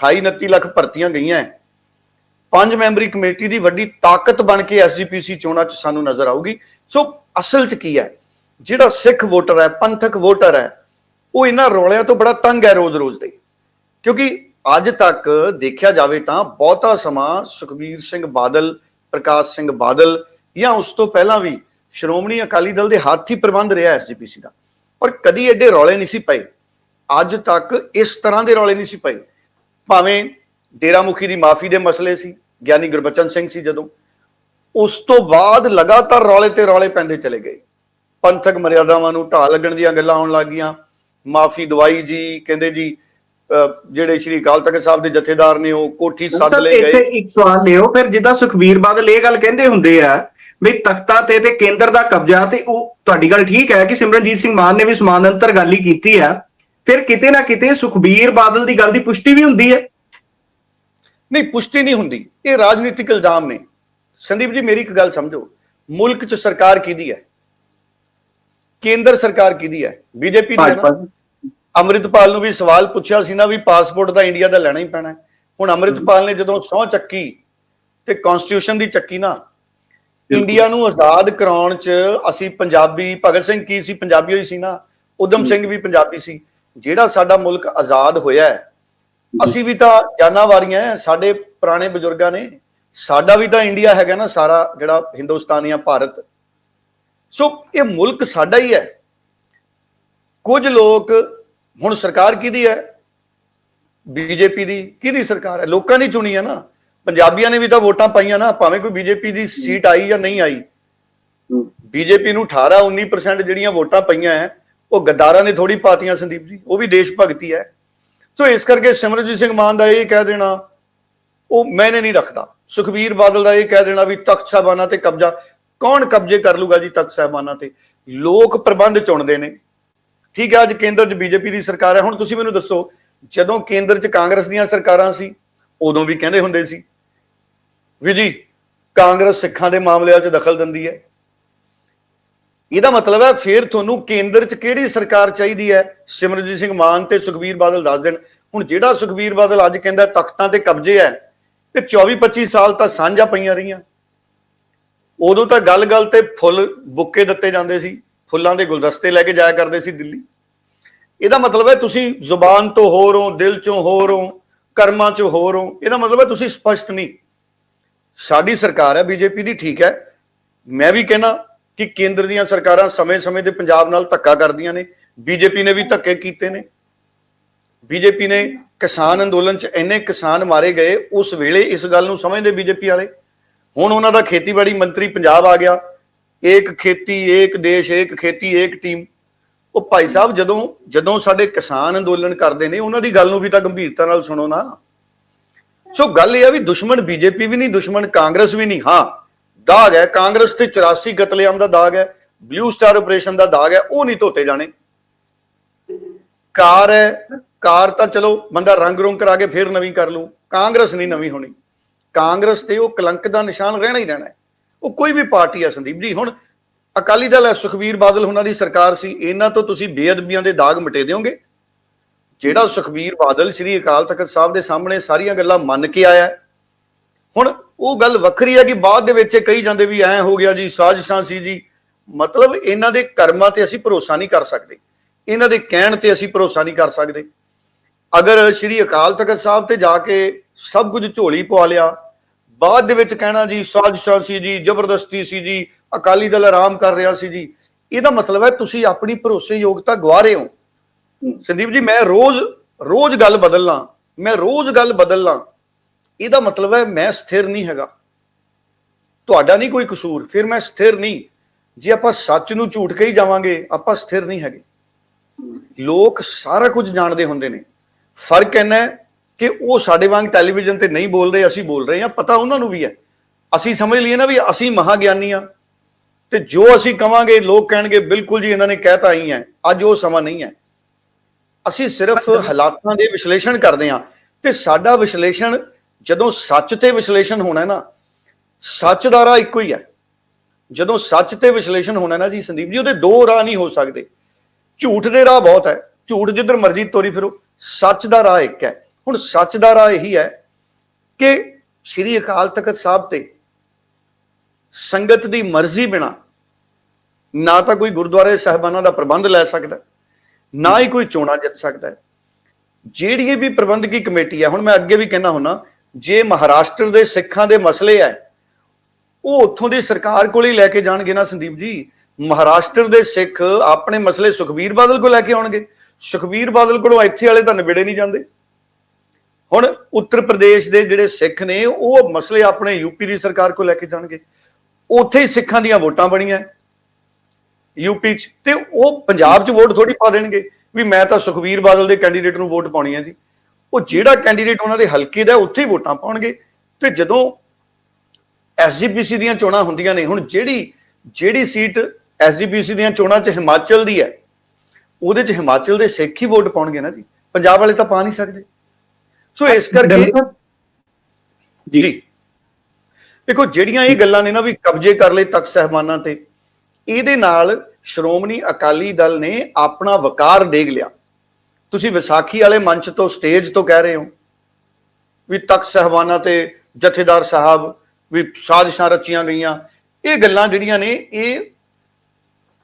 28 29 ਲੱਖ ਭਰਤੀਆਂ ਗਈਆਂ ਹੈ। ਪੰਜ ਮੈਂਬਰੀ ਕਮੇਟੀ ਦੀ ਵੱਡੀ ਤਾਕਤ ਬਣ ਕੇ ਐਸਜੀਪੀਸੀ ਚੋਣਾਂ 'ਚ ਸਾਨੂੰ ਨਜ਼ਰ ਆਊਗੀ। ਸੋ ਅਸਲ 'ਚ ਕੀ ਹੈ? ਜਿਹੜਾ ਸਿੱਖ ਵੋਟਰ ਹੈ, ਪੰਥਕ ਵੋਟਰ ਹੈ, ਉਹ ਇਹਨਾਂ ਰੌਲਿਆਂ ਤੋਂ ਬੜਾ ਤੰਗ ਹੈ ਰੋਜ਼-ਰੋਜ਼ ਦੇ। ਕਿਉਂਕਿ ਅੱਜ ਤੱਕ ਦੇਖਿਆ ਜਾਵੇ ਤਾਂ ਬਹੁਤਾ ਸਮਾਂ ਸੁਖਬੀਰ ਸਿੰਘ ਬਾਦਲ, ਪ੍ਰਕਾਸ਼ ਸਿੰਘ ਬਾਦਲ ਜਾਂ ਉਸ ਤੋਂ ਪਹਿਲਾਂ ਵੀ ਸ਼੍ਰੋਮਣੀ ਅਕਾਲੀ ਦਲ ਦੇ ਹੱਥ ਹੀ ਪ੍ਰਬੰਧ ਰਿਹਾ ਐਸਜੀਪੀਸੀ ਦਾ। ਪਰ ਕਦੀ ਐਡੇ ਰੌਲੇ ਨਹੀਂ ਸੀ ਪਏ। ਅੱਜ ਤੱਕ ਇਸ ਤਰ੍ਹਾਂ ਦੇ ਰੌਲੇ ਨਹੀਂ ਸੀ ਪਏ। ਭਾਵੇਂ ਡੇਰਾ ਮੁਖੀ ਦੀ ਮਾਫੀ ਦੇ ਮਸਲੇ ਸੀ, ਗਿਆਨੀ ਗੁਰਬਚਨ ਸਿੰਘ ਸੀ ਜਦੋਂ। ਉਸ ਤੋਂ ਬਾਅਦ ਲਗਾਤਾਰ ਰੌਲੇ ਤੇ ਰੌਲੇ ਪੈਂਦੇ ਚਲੇ ਗਏ। ਪੰਥਕ ਮਰਿਆਦਾਵਾਂ ਨੂੰ ਢਾਹ ਲੱਗਣ ਦੀਆਂ ਗੱਲਾਂ ਆਉਣ ਲੱਗੀਆਂ। ਮਾਫੀ ਦਵਾਈ ਜੀ ਕਹਿੰਦੇ ਜੀ ਜਿਹੜੇ ਸ਼੍ਰੀ ਅਕਾਲ ਤਖਤ ਸਾਹਿਬ ਦੇ ਜਥੇਦਾਰ ਨੇ ਉਹ ਕੋਠੀ ਸੱਦ ਸਰ ਲਏ ਇੱਥੇ ਗਏ। ਇੱਕ ਸਵਾਲ ਲਿਓ ਫਿਰ ਜਿੱਦਾਂ ਸੁਖਬੀਰ ਬਾਦਲ ਇਹ ਗੱਲ ਕਹਿੰਦੇ ਹੁੰਦੇ ਆ ਵੀ ਤਖਤਾਂ ਤੇ ਤੇ ਕੇਂਦਰ ਦਾ ਕਬਜ਼ਾ ਤੇ ਉਹ ਤੁਹਾਡੀ ਗੱਲ ਠੀਕ ਹੈ ਕਿ ਸਿਮਰਨਜੀਤ ਸਿੰਘ ਮਾਨ ਨੇ ਵੀ ਸਮਾਨਾਂਤਰ ਗੱਲ ਹੀ ਕੀਤੀ ਆ। ਫਿਰ ਕਿਤੇ ਨਾ ਕਿਤੇ ਸੁਖਬੀਰ ਬਾਦਲ ਦੀ ਗੱਲ ਦੀ ਪੁਸ਼ਟੀ ਵੀ ਹੁੰਦੀ ਹੈ। ਨਹੀਂ ਪੁਸ਼ਟੀ ਨਹੀਂ ਹੁੰਦੀ। ਇਹ ਰਾਜਨੀਤਿਕ ਇਲਜ਼ਾਮ ਨੇ। ਸੰਦੀਪ ਜੀ ਮੇਰੀ ਇੱਕ ਗੱਲ ਸਮਝੋ। ਮੁਲਕ 'ਚ ਸਰਕਾਰ ਕਿਹਦੀ ਹੈ? ਕੇਂਦਰ ਸਰਕਾਰ ਕਿਹਦੀ ਹੈ? ਬੀਜੇਪੀ ਦੀ ਹੈ ਨਾ? ਅੰਮ੍ਰਿਤਪਾਲ ਨੂੰ ਵੀ ਸਵਾਲ ਪੁੱਛਿਆ ਸੀ ਨਾ ਵੀ ਪਾਸਪੋਰਟ ਤਾਂ ਇੰਡੀਆ ਦਾ ਲੈਣਾ ਹੀ ਪੈਣਾ ਹੈ। ਹੁਣ ਅੰਮ੍ਰਿਤਪਾਲ ਨੇ ਜਦੋਂ ਸਹੁੰ ਚੱਕੀ ਤੇ ਕਨਸਟੀਟਿਊਸ਼ਨ ਦੀ ਚੱਕੀ ਨਾ ਇੰਡੀਆ ਨੂੰ ਆਜ਼ਾਦ ਕਰਾਉਣ ਚ ਅਸੀਂ ਪੰਜਾਬੀ ਭਗਤ ਸਿੰਘ ਕੀ ਸੀ? ਪੰਜਾਬੀ ਹੋਈ ਸੀ ਨਾ। ਉਦਮ ਸਿੰਘ ਵੀ ਪੰਜਾਬੀ ਸੀ। ਜਿਹੜਾ ਸਾਡਾ ਮੁਲਕ ਆਜ਼ਾਦ ਹੋਇਆ ਹੈ ਅਸੀਂ ਵੀ ਤਾਂ ਜਾਨਾਂ ਵਾਰੀਆਂ ਹੈ, ਸਾਡੇ ਪੁਰਾਣੇ ਬਜ਼ੁਰਗਾਂ ਨੇ। ਸਾਡਾ ਵੀ ਤਾਂ ਇੰਡੀਆ ਹੈਗਾ ਨਾ ਸਾਰਾ ਜਿਹੜਾ ਹਿੰਦੁਸਤਾਨ ਜਾਂ ਭਾਰਤ। ਸੋ ਇਹ ਮੁਲਕ ਸਾਡਾ ਹੀ ਹੈ। ਕੁਝ ਲੋਕ ਹੁਣ ਸਰਕਾਰ ਕਿਹਦੀ ਹੈ? ਬੀਜੇਪੀ ਦੀ। ਕਿਹਦੀ ਸਰਕਾਰ ਹੈ? ਲੋਕਾਂ ਨੇ ਚੁਣੀ ਹੈ ਨਾ। ਪੰਜਾਬੀਆਂ ਨੇ ਵੀ ਤਾਂ ਵੋਟਾਂ ਪਾਈਆਂ ਨਾ। ਭਾਵੇਂ ਕੋਈ ਬੀਜੇਪੀ ਦੀ ਸੀਟ ਆਈ ਜਾਂ ਨਹੀਂ ਆਈ। ਬੀਜੇਪੀ ਨੂੰ 18 19% ਜਿਹੜੀਆਂ ਵੋਟਾਂ ਪਈਆਂ ਹੈ ਉਹ ਗੱਦਾਰਾਂ ਨੇ ਥੋੜੀ ਪਾਤੀਆਂ ਸੰਦੀਪ ਜੀ। ਉਹ ਵੀ ਦੇਸ਼ ਭਗਤੀ ਹੈ। ਸੋ ਇਸ ਕਰਕੇ ਸਿਮਰਜੀਤ ਸਿੰਘ ਮਾਨ ਦਾ ਇਹ ਕਹਿ ਦੇਣਾ ਉਹ ਮੈਨੇ ਨਹੀਂ ਰੱਖਦਾ। ਸੁਖਬੀਰ ਬਾਦਲ ਦਾ ਇਹ ਕਹਿ ਦੇਣਾ ਵੀ ਤਖਤ ਸਾਹਿਬਾਨਾਂ ਤੇ ਕਬਜ਼ਾ, ਕੌਣ ਕਬਜ਼ੇ ਕਰ ਲੂਗਾ ਜੀ ਤਖਤ ਸਾਹਿਬਾਨਾਂ ਤੇ? ਲੋਕ ਪ੍ਰਬੰਧ ਚੁਣਦੇ ਨੇ। ਠੀਕ ਹੈ, ਅੱਜ ਕੇਂਦਰ 'ਚ ਬੀਜੇਪੀ ਦੀ ਸਰਕਾਰ ਹੈ। ਹੁਣ ਤੁਸੀਂ ਮੈਨੂੰ ਦੱਸੋ, ਜਦੋਂ ਕੇਂਦਰ 'ਚ ਕਾਂਗਰਸ ਦੀਆਂ ਸਰਕਾਰਾਂ ਸੀ, ਉਦੋਂ ਵੀ ਕਹਿੰਦੇ ਹੁੰਦੇ ਸੀ, ਵੀ ਜੀ, ਕਾਂਗਰਸ ਸਿੱਖਾਂ ਦੇ ਮਾਮਲਿਆਂ 'ਚ ਦਖਲ ਦਿੰਦੀ ਹੈ। ਇਹਦਾ ਮਤਲਬ ਹੈ ਫਿਰ ਤੁਹਾਨੂੰ ਕੇਂਦਰ 'ਚ ਕਿਹੜੀ ਸਰਕਾਰ ਚਾਹੀਦੀ ਹੈ? ਸਿਮਰਜੀਤ ਸਿੰਘ ਮਾਨ ਤੇ ਸੁਖਬੀਰ ਬਾਦਲ ਦੱਸ ਦੇਣ। ਹੁਣ ਜਿਹੜਾ ਸੁਖਬੀਰ ਬਾਦਲ ਅੱਜ ਕਹਿੰਦਾ ਤਖਤਾਂ ਤੇ ਕਬਜ਼ੇ ਹੈ ਤੇ 24 25 ਸਾਲ ਤਾਂ ਸਾਂਝਾ ਪਈਆਂ ਰਹੀਆਂ। ਉਦੋਂ ਤਾਂ ਗੱਲ-ਗੱਲ ਤੇ ਫੁੱਲ ਬੁੱਕੇ ਦਿੱਤੇ ਜਾਂਦੇ ਸੀ, ਫੁੱਲਾਂ ਦੇ ਗੁਲਦਸਤੇ ਲੈ ਕੇ ਜਾਇਆ ਕਰਦੇ ਸੀ ਦਿੱਲੀ। ਇਹਦਾ ਮਤਲਬ ਹੈ ਤੁਸੀਂ ਜ਼ੁਬਾਨ ਤੋਂ ਹੋਰ ਹੋ, ਦਿਲ ਚੋਂ ਹੋਰ ਹੋ, ਕਰਮਾਂ ਚੋਂ ਹੋਰ ਹੋ, ਇਹਦਾ ਮਤਲਬ ਹੈ ਤੁਸੀਂ ਸਪਸ਼ਟ ਨਹੀਂ। ਸਾਡੀ ਸਰਕਾਰ ਹੈ, ਬੀਜੇਪੀ ਦੀ ਠੀਕ ਹੈ। ਮੈਂ ਵੀ ਕਹਿਣਾ ਕਿ ਕੇਂਦਰ ਦੀਆਂ ਸਰਕਾਰਾਂ ਸਮੇਂ-ਸਮੇਂ ਤੇ ਪੰਜਾਬ ਨਾਲ ਧੱਕਾ ਕਰਦੀਆਂ ਨੇ। ਬੀਜੇਪੀ ਨੇ ਵੀ ਧੱਕੇ ਕੀਤੇ ਨੇ। ਬੀਜੇਪੀ ਨੇ ਕਿਸਾਨ ਅੰਦੋਲਨ 'ਚ ਇੰਨੇ ਕਿਸਾਨ ਮਾਰੇ ਗਏ, ਉਸ ਵੇਲੇ ਇਸ ਗੱਲ ਨੂੰ ਸਮਝਦੇ ਬੀਜੇਪੀ ਵਾਲੇ। ਹੁਣ ਉਹਨਾਂ ਦਾ ਖੇਤੀਬਾੜੀ ਮੰਤਰੀ ਪੰਜਾਬ ਆ ਗਿਆ। ਏਕ ਖੇਤੀ, ਏਕ ਦੇਸ਼, ਏਕ ਖੇਤੀ, ਏਕ ਟੀਮ। ਉਹ ਭਾਈ ਸਾਹਿਬ, ਜਦੋਂ ਜਦੋਂ ਸਾਡੇ ਕਿਸਾਨ ਅੰਦੋਲਨ ਕਰਦੇ ਨੇ, ਉਹਨਾਂ ਦੀ ਗੱਲ ਨੂੰ ਵੀ ਤਾਂ ਗੰਭੀਰਤਾ ਨਾਲ ਸੁਣੋ ਨਾ। ਸੋ ਗੱਲ ਇਹ ਆ ਵੀ ਦੁਸ਼ਮਣ ਬੀਜੇਪੀ ਵੀ ਨਹੀਂ, ਦੁਸ਼ਮਣ ਕਾਂਗਰਸ ਵੀ ਨਹੀਂ। ਹਾਂ, ਦਾਗ ਹੈ, ਕਾਂਗਰਸ ਤੇ 84 ਕਤਲੇਆਮ ਦਾ ਦਾਗ ਹੈ, ਬਲੂ ਸਟਾਰ ਆਪਰੇਸ਼ਨ ਦਾ ਦਾਗ ਹੈ, ਉਹ ਨਹੀਂ ਧੋਤੇ ਜਾਣੇ। ਕਾਰ ਹੈ ਕਾਰ ਤਾਂ ਚਲੋ ਬੰਦਾ ਰੰਗ ਰੋਂਗ ਕਰਾ ਕੇ ਫਿਰ ਨਵੀਂ ਕਰ ਲੂ ਕਾਂਗਰਸ ਨਹੀਂ ਨਵੀਂ ਹੋਣੀ। ਕਾਂਗਰਸ ਤੇ ਉਹ ਕਲੰਕ ਦਾ ਨਿਸ਼ਾਨ ਰਹਿਣਾ ਹੀ ਰਹਿਣਾ ਉਹ ਕੋਈ ਵੀ ਪਾਰਟੀ ਹੈ ਸੰਦੀਪ ਜੀ, ਹੁਣ ਅਕਾਲੀ ਦਲ ਹੈ ਸੁਖਬੀਰ ਬਾਦਲ ਉਹਨਾਂ ਦੀ ਸਰਕਾਰ ਸੀ, ਇਹਨਾਂ ਤੋਂ ਤੁਸੀਂ ਬੇਅਦਬੀਆਂ ਦੇ ਦਾਗ ਮਿਟੇ ਦਿਓਗੇ? ਜਿਹੜਾ ਸੁਖਬੀਰ ਬਾਦਲ ਸ੍ਰੀ ਅਕਾਲ ਤਖਤ ਸਾਹਿਬ ਦੇ ਸਾਹਮਣੇ ਸਾਰੀਆਂ ਗੱਲਾਂ ਮੰਨ ਕੇ ਆਇਆ ਹੁਣ ਉਹ ਗੱਲ ਵੱਖਰੀ ਹੈ ਕਿ ਬਾਅਦ ਦੇ ਵਿੱਚ ਇਹ ਕਹੀ ਜਾਂਦੇ ਵੀ ਐ ਹੋ ਗਿਆ ਜੀ, ਸਾਜ਼ਿਸ਼ਾਂ ਸੀ ਜੀ। ਮਤਲਬ ਇਹਨਾਂ ਦੇ ਕਰਮਾਂ ਤੇ ਅਸੀਂ ਭਰੋਸਾ ਨਹੀਂ ਕਰ ਸਕਦੇ। ਇਹਨਾਂ ਦੇ ਕਹਿਣ ਤੇ ਅਸੀਂ ਭਰੋਸਾ ਨਹੀਂ ਕਰ ਸਕਦੇ। ਅਗਰ ਸ੍ਰੀ ਅਕਾਲ ਤਖਤ ਸਾਹਿਬ ਤੇ ਜਾ ਕੇ ਸਭ ਕੁਝ ਝੋਲੀ ਪਵਾ ਲਿਆ, ਬਾਅਦ ਦੇ ਵਿੱਚ ਕਹਿਣਾ ਜੀ ਸਾਜ਼ਿਸ਼ਾਂ ਸੀ ਜੀ, ਜ਼ਬਰਦਸਤੀ ਸੀ ਜੀ, ਅਕਾਲੀ ਦਲ ਆਰਾਮ ਕਰ ਰਿਹਾ ਸੀ ਜੀ, ਇਹਦਾ ਮਤਲਬ ਹੈ ਤੁਸੀਂ ਆਪਣੀ ਭਰੋਸੇਯੋਗਤਾ ਗਵਾ ਰਹੇ ਹੋ। ਸੰਦੀਪ ਜੀ, ਮੈਂ ਰੋਜ਼ ਰੋਜ਼ ਗੱਲ ਬਦਲਣਾ ਮੈਂ ਰੋਜ਼ ਗੱਲ ਬਦਲਣਾ ਇਹਦਾ ਮਤਲਬ ਹੈ ਮੈਂ ਸਥਿਰ ਨਹੀਂ ਹੈਗਾ। ਤੁਹਾਡਾ ਨਹੀਂ ਕੋਈ ਕਸੂਰ, ਫਿਰ ਮੈਂ ਸਥਿਰ ਨਹੀਂ। ਜੇ ਆਪਾਂ ਸੱਚ ਨੂੰ ਝੂਠ ਕਹੀ ਜਾਵਾਂਗੇ, ਆਪਾਂ ਸਥਿਰ ਨਹੀਂ ਹੈਗੇ। ਲੋਕ ਸਾਰਾ ਕੁਝ ਜਾਣਦੇ ਹੁੰਦੇ ਨੇ। ਫ਼ਰਕ ਹੈ ਕਿ ਉਹ ਸਾਡੇ ਵਾਂਗ ਟੈਲੀਵਿਜ਼ਨ ਤੇ ਨਹੀਂ ਬੋਲ ਰਹੇ ਅਸੀਂ ਬੋਲ ਰਹੇ ਹਾਂ ਪਤਾ ਉਹਨਾਂ ਨੂੰ ਵੀ ਹੈ। ਅਸੀਂ ਸਮਝ ਲਈਏ ਨਾ ਵੀ ਅਸੀਂ ਮਹਾਗਿਆਨੀ ਆ ਤੇ ਜੋ ਅਸੀਂ ਕਵਾਂਗੇ ਲੋਕ ਕਹਿਣਗੇ ਬਿਲਕੁਲ ਜੀ ਇਹਨਾਂ ਨੇ ਕਹਿਤਾ ਹੀ ਹੈ ਅੱਜ ਉਹ ਸਮਾਂ ਨਹੀਂ ਹੈ। ਅਸੀਂ ਸਿਰਫ ਹਾਲਾਤਾਂ ਦੇ ਵਿਸ਼ਲੇਸ਼ਣ ਕਰਦੇ ਹਾਂ ਤੇ ਸਾਡਾ ਵਿਸ਼ਲੇਸ਼ਣ ਜਦੋਂ ਸੱਚ ਤੇ ਵਿਸ਼ਲੇਸ਼ਣ ਹੋਣਾ ਨਾ ਸੱਚ ਦਾ ਰਾਹ ਇੱਕੋ ਹੀ ਹੈ। ਜਦੋਂ ਸੱਚ ਤੇ ਵਿਸ਼ਲੇਸ਼ਣ ਹੋਣਾ ਨਾ ਜੀ ਸੰਦੀਪ ਜੀ ਉਹਦੇ ਦੋ ਰਾਹ ਨਹੀਂ ਹੋ ਸਕਦੇ। ਝੂਠ ਦੇ ਰਾਹ ਬਹੁਤ ਹੈ। ਝੂਠ ਜਿੱਧਰ ਮਰਜ਼ੀ ਤੋਰੀ ਫਿਰੋ। ਸੱਚ ਦਾ ਰਾਹ ਇੱਕ ਹੈ। ਹੁਣ ਸੱਚ ਦਾ ਰਾਹ ਇਹੀ ਹੈ ਕਿ ਸ੍ਰੀ ਅਕਾਲ ਤਖਤ ਸਾਹਿਬ ਤੇ ਸੰਗਤ ਦੀ ਮਰਜ਼ੀ ਬਿਨਾ ਨਾ ਤਾਂ ਕੋਈ ਗੁਰਦੁਆਰੇ ਸਾਹਿਬਾਨਾਂ ਦਾ ਪ੍ਰਬੰਧ ਲੈ ਸਕਦਾ, ਨਾ ਹੀ ਕੋਈ ਚੋਣਾਂ ਜਿੱਤ ਸਕਦਾ ਹੈ। ਜਿਹੜੀ ਵੀ ਪ੍ਰਬੰਧਕੀ ਕਮੇਟੀ ਹੈ, ਹੁਣ ਮੈਂ ਅੱਗੇ ਵੀ ਕਹਿਣਾ ਹੁੰਨਾ ਜੇ ਮਹਾਰਾਸ਼ਟਰ ਦੇ ਸਿੱਖਾਂ ਦੇ ਮਸਲੇ ਹੈ, ਉਹ ਉੱਥੋਂ ਦੀ ਸਰਕਾਰ ਕੋਲ ਹੀ ਲੈ ਕੇ ਜਾਣਗੇ ਨਾ ਸੰਦੀਪ ਜੀ। ਮਹਾਰਾਸ਼ਟਰ ਦੇ ਸਿੱਖ ਆਪਣੇ ਮਸਲੇ ਸੁਖਬੀਰ ਬਾਦਲ ਕੋਲ ਲੈ ਕੇ ਆਉਣਗੇ। ਸੁਖਬੀਰ ਬਾਦਲ ਕੋਲੋਂ ਇੱਥੇ ਵਾਲੇ ਤਾਂ ਨਿਬੇੜੇ ਨਹੀਂ ਜਾਂਦੇ। ਹੁਣ ਉੱਤਰ ਪ੍ਰਦੇਸ਼ ਦੇ ਜਿਹੜੇ ਸਿੱਖ ਨੇ, ਉਹ ਮਸਲੇ ਆਪਣੇ ਯੂਪੀ ਦੀ ਸਰਕਾਰ ਕੋਲ ਲੈ ਕੇ ਜਾਣਗੇ। ਉੱਥੇ ਹੀ ਸਿੱਖਾਂ ਦੀਆਂ ਵੋਟਾਂ ਬਣੀਆਂ। ਯੂਪੀ ਚ ਤੇ ਉਹ ਪੰਜਾਬ ਚ ਵੋਟ ਥੋੜੀ ਪਾ ਦੇਣਗੇ। ਵੀ ਮੈਂ ਤਾਂ ਸੁਖਬੀਰ ਬਾਦਲ ਦੇ ਕੈਂਡੀਡੇਟ ਨੂੰ ਵੋਟ ਪਾਉਣੀ ਹੈ ਜੀ। ਉਹ ਜਿਹੜਾ ਕੈਂਡੀਡੇਟ ਉਹਨਾਂ ਦੇ ਹਲਕੇ ਦਾ, ਉੱਥੇ ਹੀ ਵੋਟਾਂ ਪਾਉਣਗੇ। ਤੇ ਜਦੋਂ ਐਸਜੀਪੀਸੀ ਦੀਆਂ ਚੋਣਾਂ ਹੁੰਦੀਆਂ ਨੇ, ਹੁਣ ਜਿਹੜੀ ਜਿਹੜੀ ਸੀਟ ਐਸਜੀਪੀਸੀ ਦੀਆਂ ਚੋਣਾਂ 'ਚ ਹਿਮਾਚਲ ਦੀ ਹੈ ਉਹਦੇ 'ਚ ਹਿਮਾਚਲ ਦੇ ਸਿੱਖ ਹੀ ਵੋਟ ਪਾਉਣਗੇ ਨਾ ਜੀ। ਪੰਜਾਬ ਵਾਲੇ ਤਾਂ ਪਾ ਨਹੀਂ ਸਕਦੇ। ਸੋ ਇਸ ਕਰਕੇ ਜੀ। ਦੇਖੋ ਜਿਹੜੀਆਂ ਇਹ ਗੱਲਾਂ ਨੇ ਨਾ ਵੀ ਕਬਜ਼ੇ ਕਰ ਲਏ ਤਖਤ ਸਹਿਬਾਨਾਂ ਤੇ ਇਹਦੇ ਨਾਲ ਸ਼੍ਰੋਮਣੀ ਅਕਾਲੀ ਦਲ ਨੇ ਆਪਣਾ ਵਕਾਰ ਡੇਗ ਲਿਆ। ਤੁਸੀਂ ਵਿਸਾਖੀ ਵਾਲੇ ਮੰਚ ਤੋਂ ਸਟੇਜ ਤੋਂ ਕਹਿ ਰਹੇ ਹੋ ਵੀ ਤਖਤ ਸਹਿਬਾਨਾਂ ਤੇ ਜਥੇਦਾਰ ਸਾਹਿਬ ਵੀ ਸਾਜ਼ਿਸ਼ਾਂ ਰਚੀਆਂ ਗਈਆਂ। ਇਹ ਗੱਲਾਂ ਜਿਹੜੀਆਂ ਨੇ ਇਹ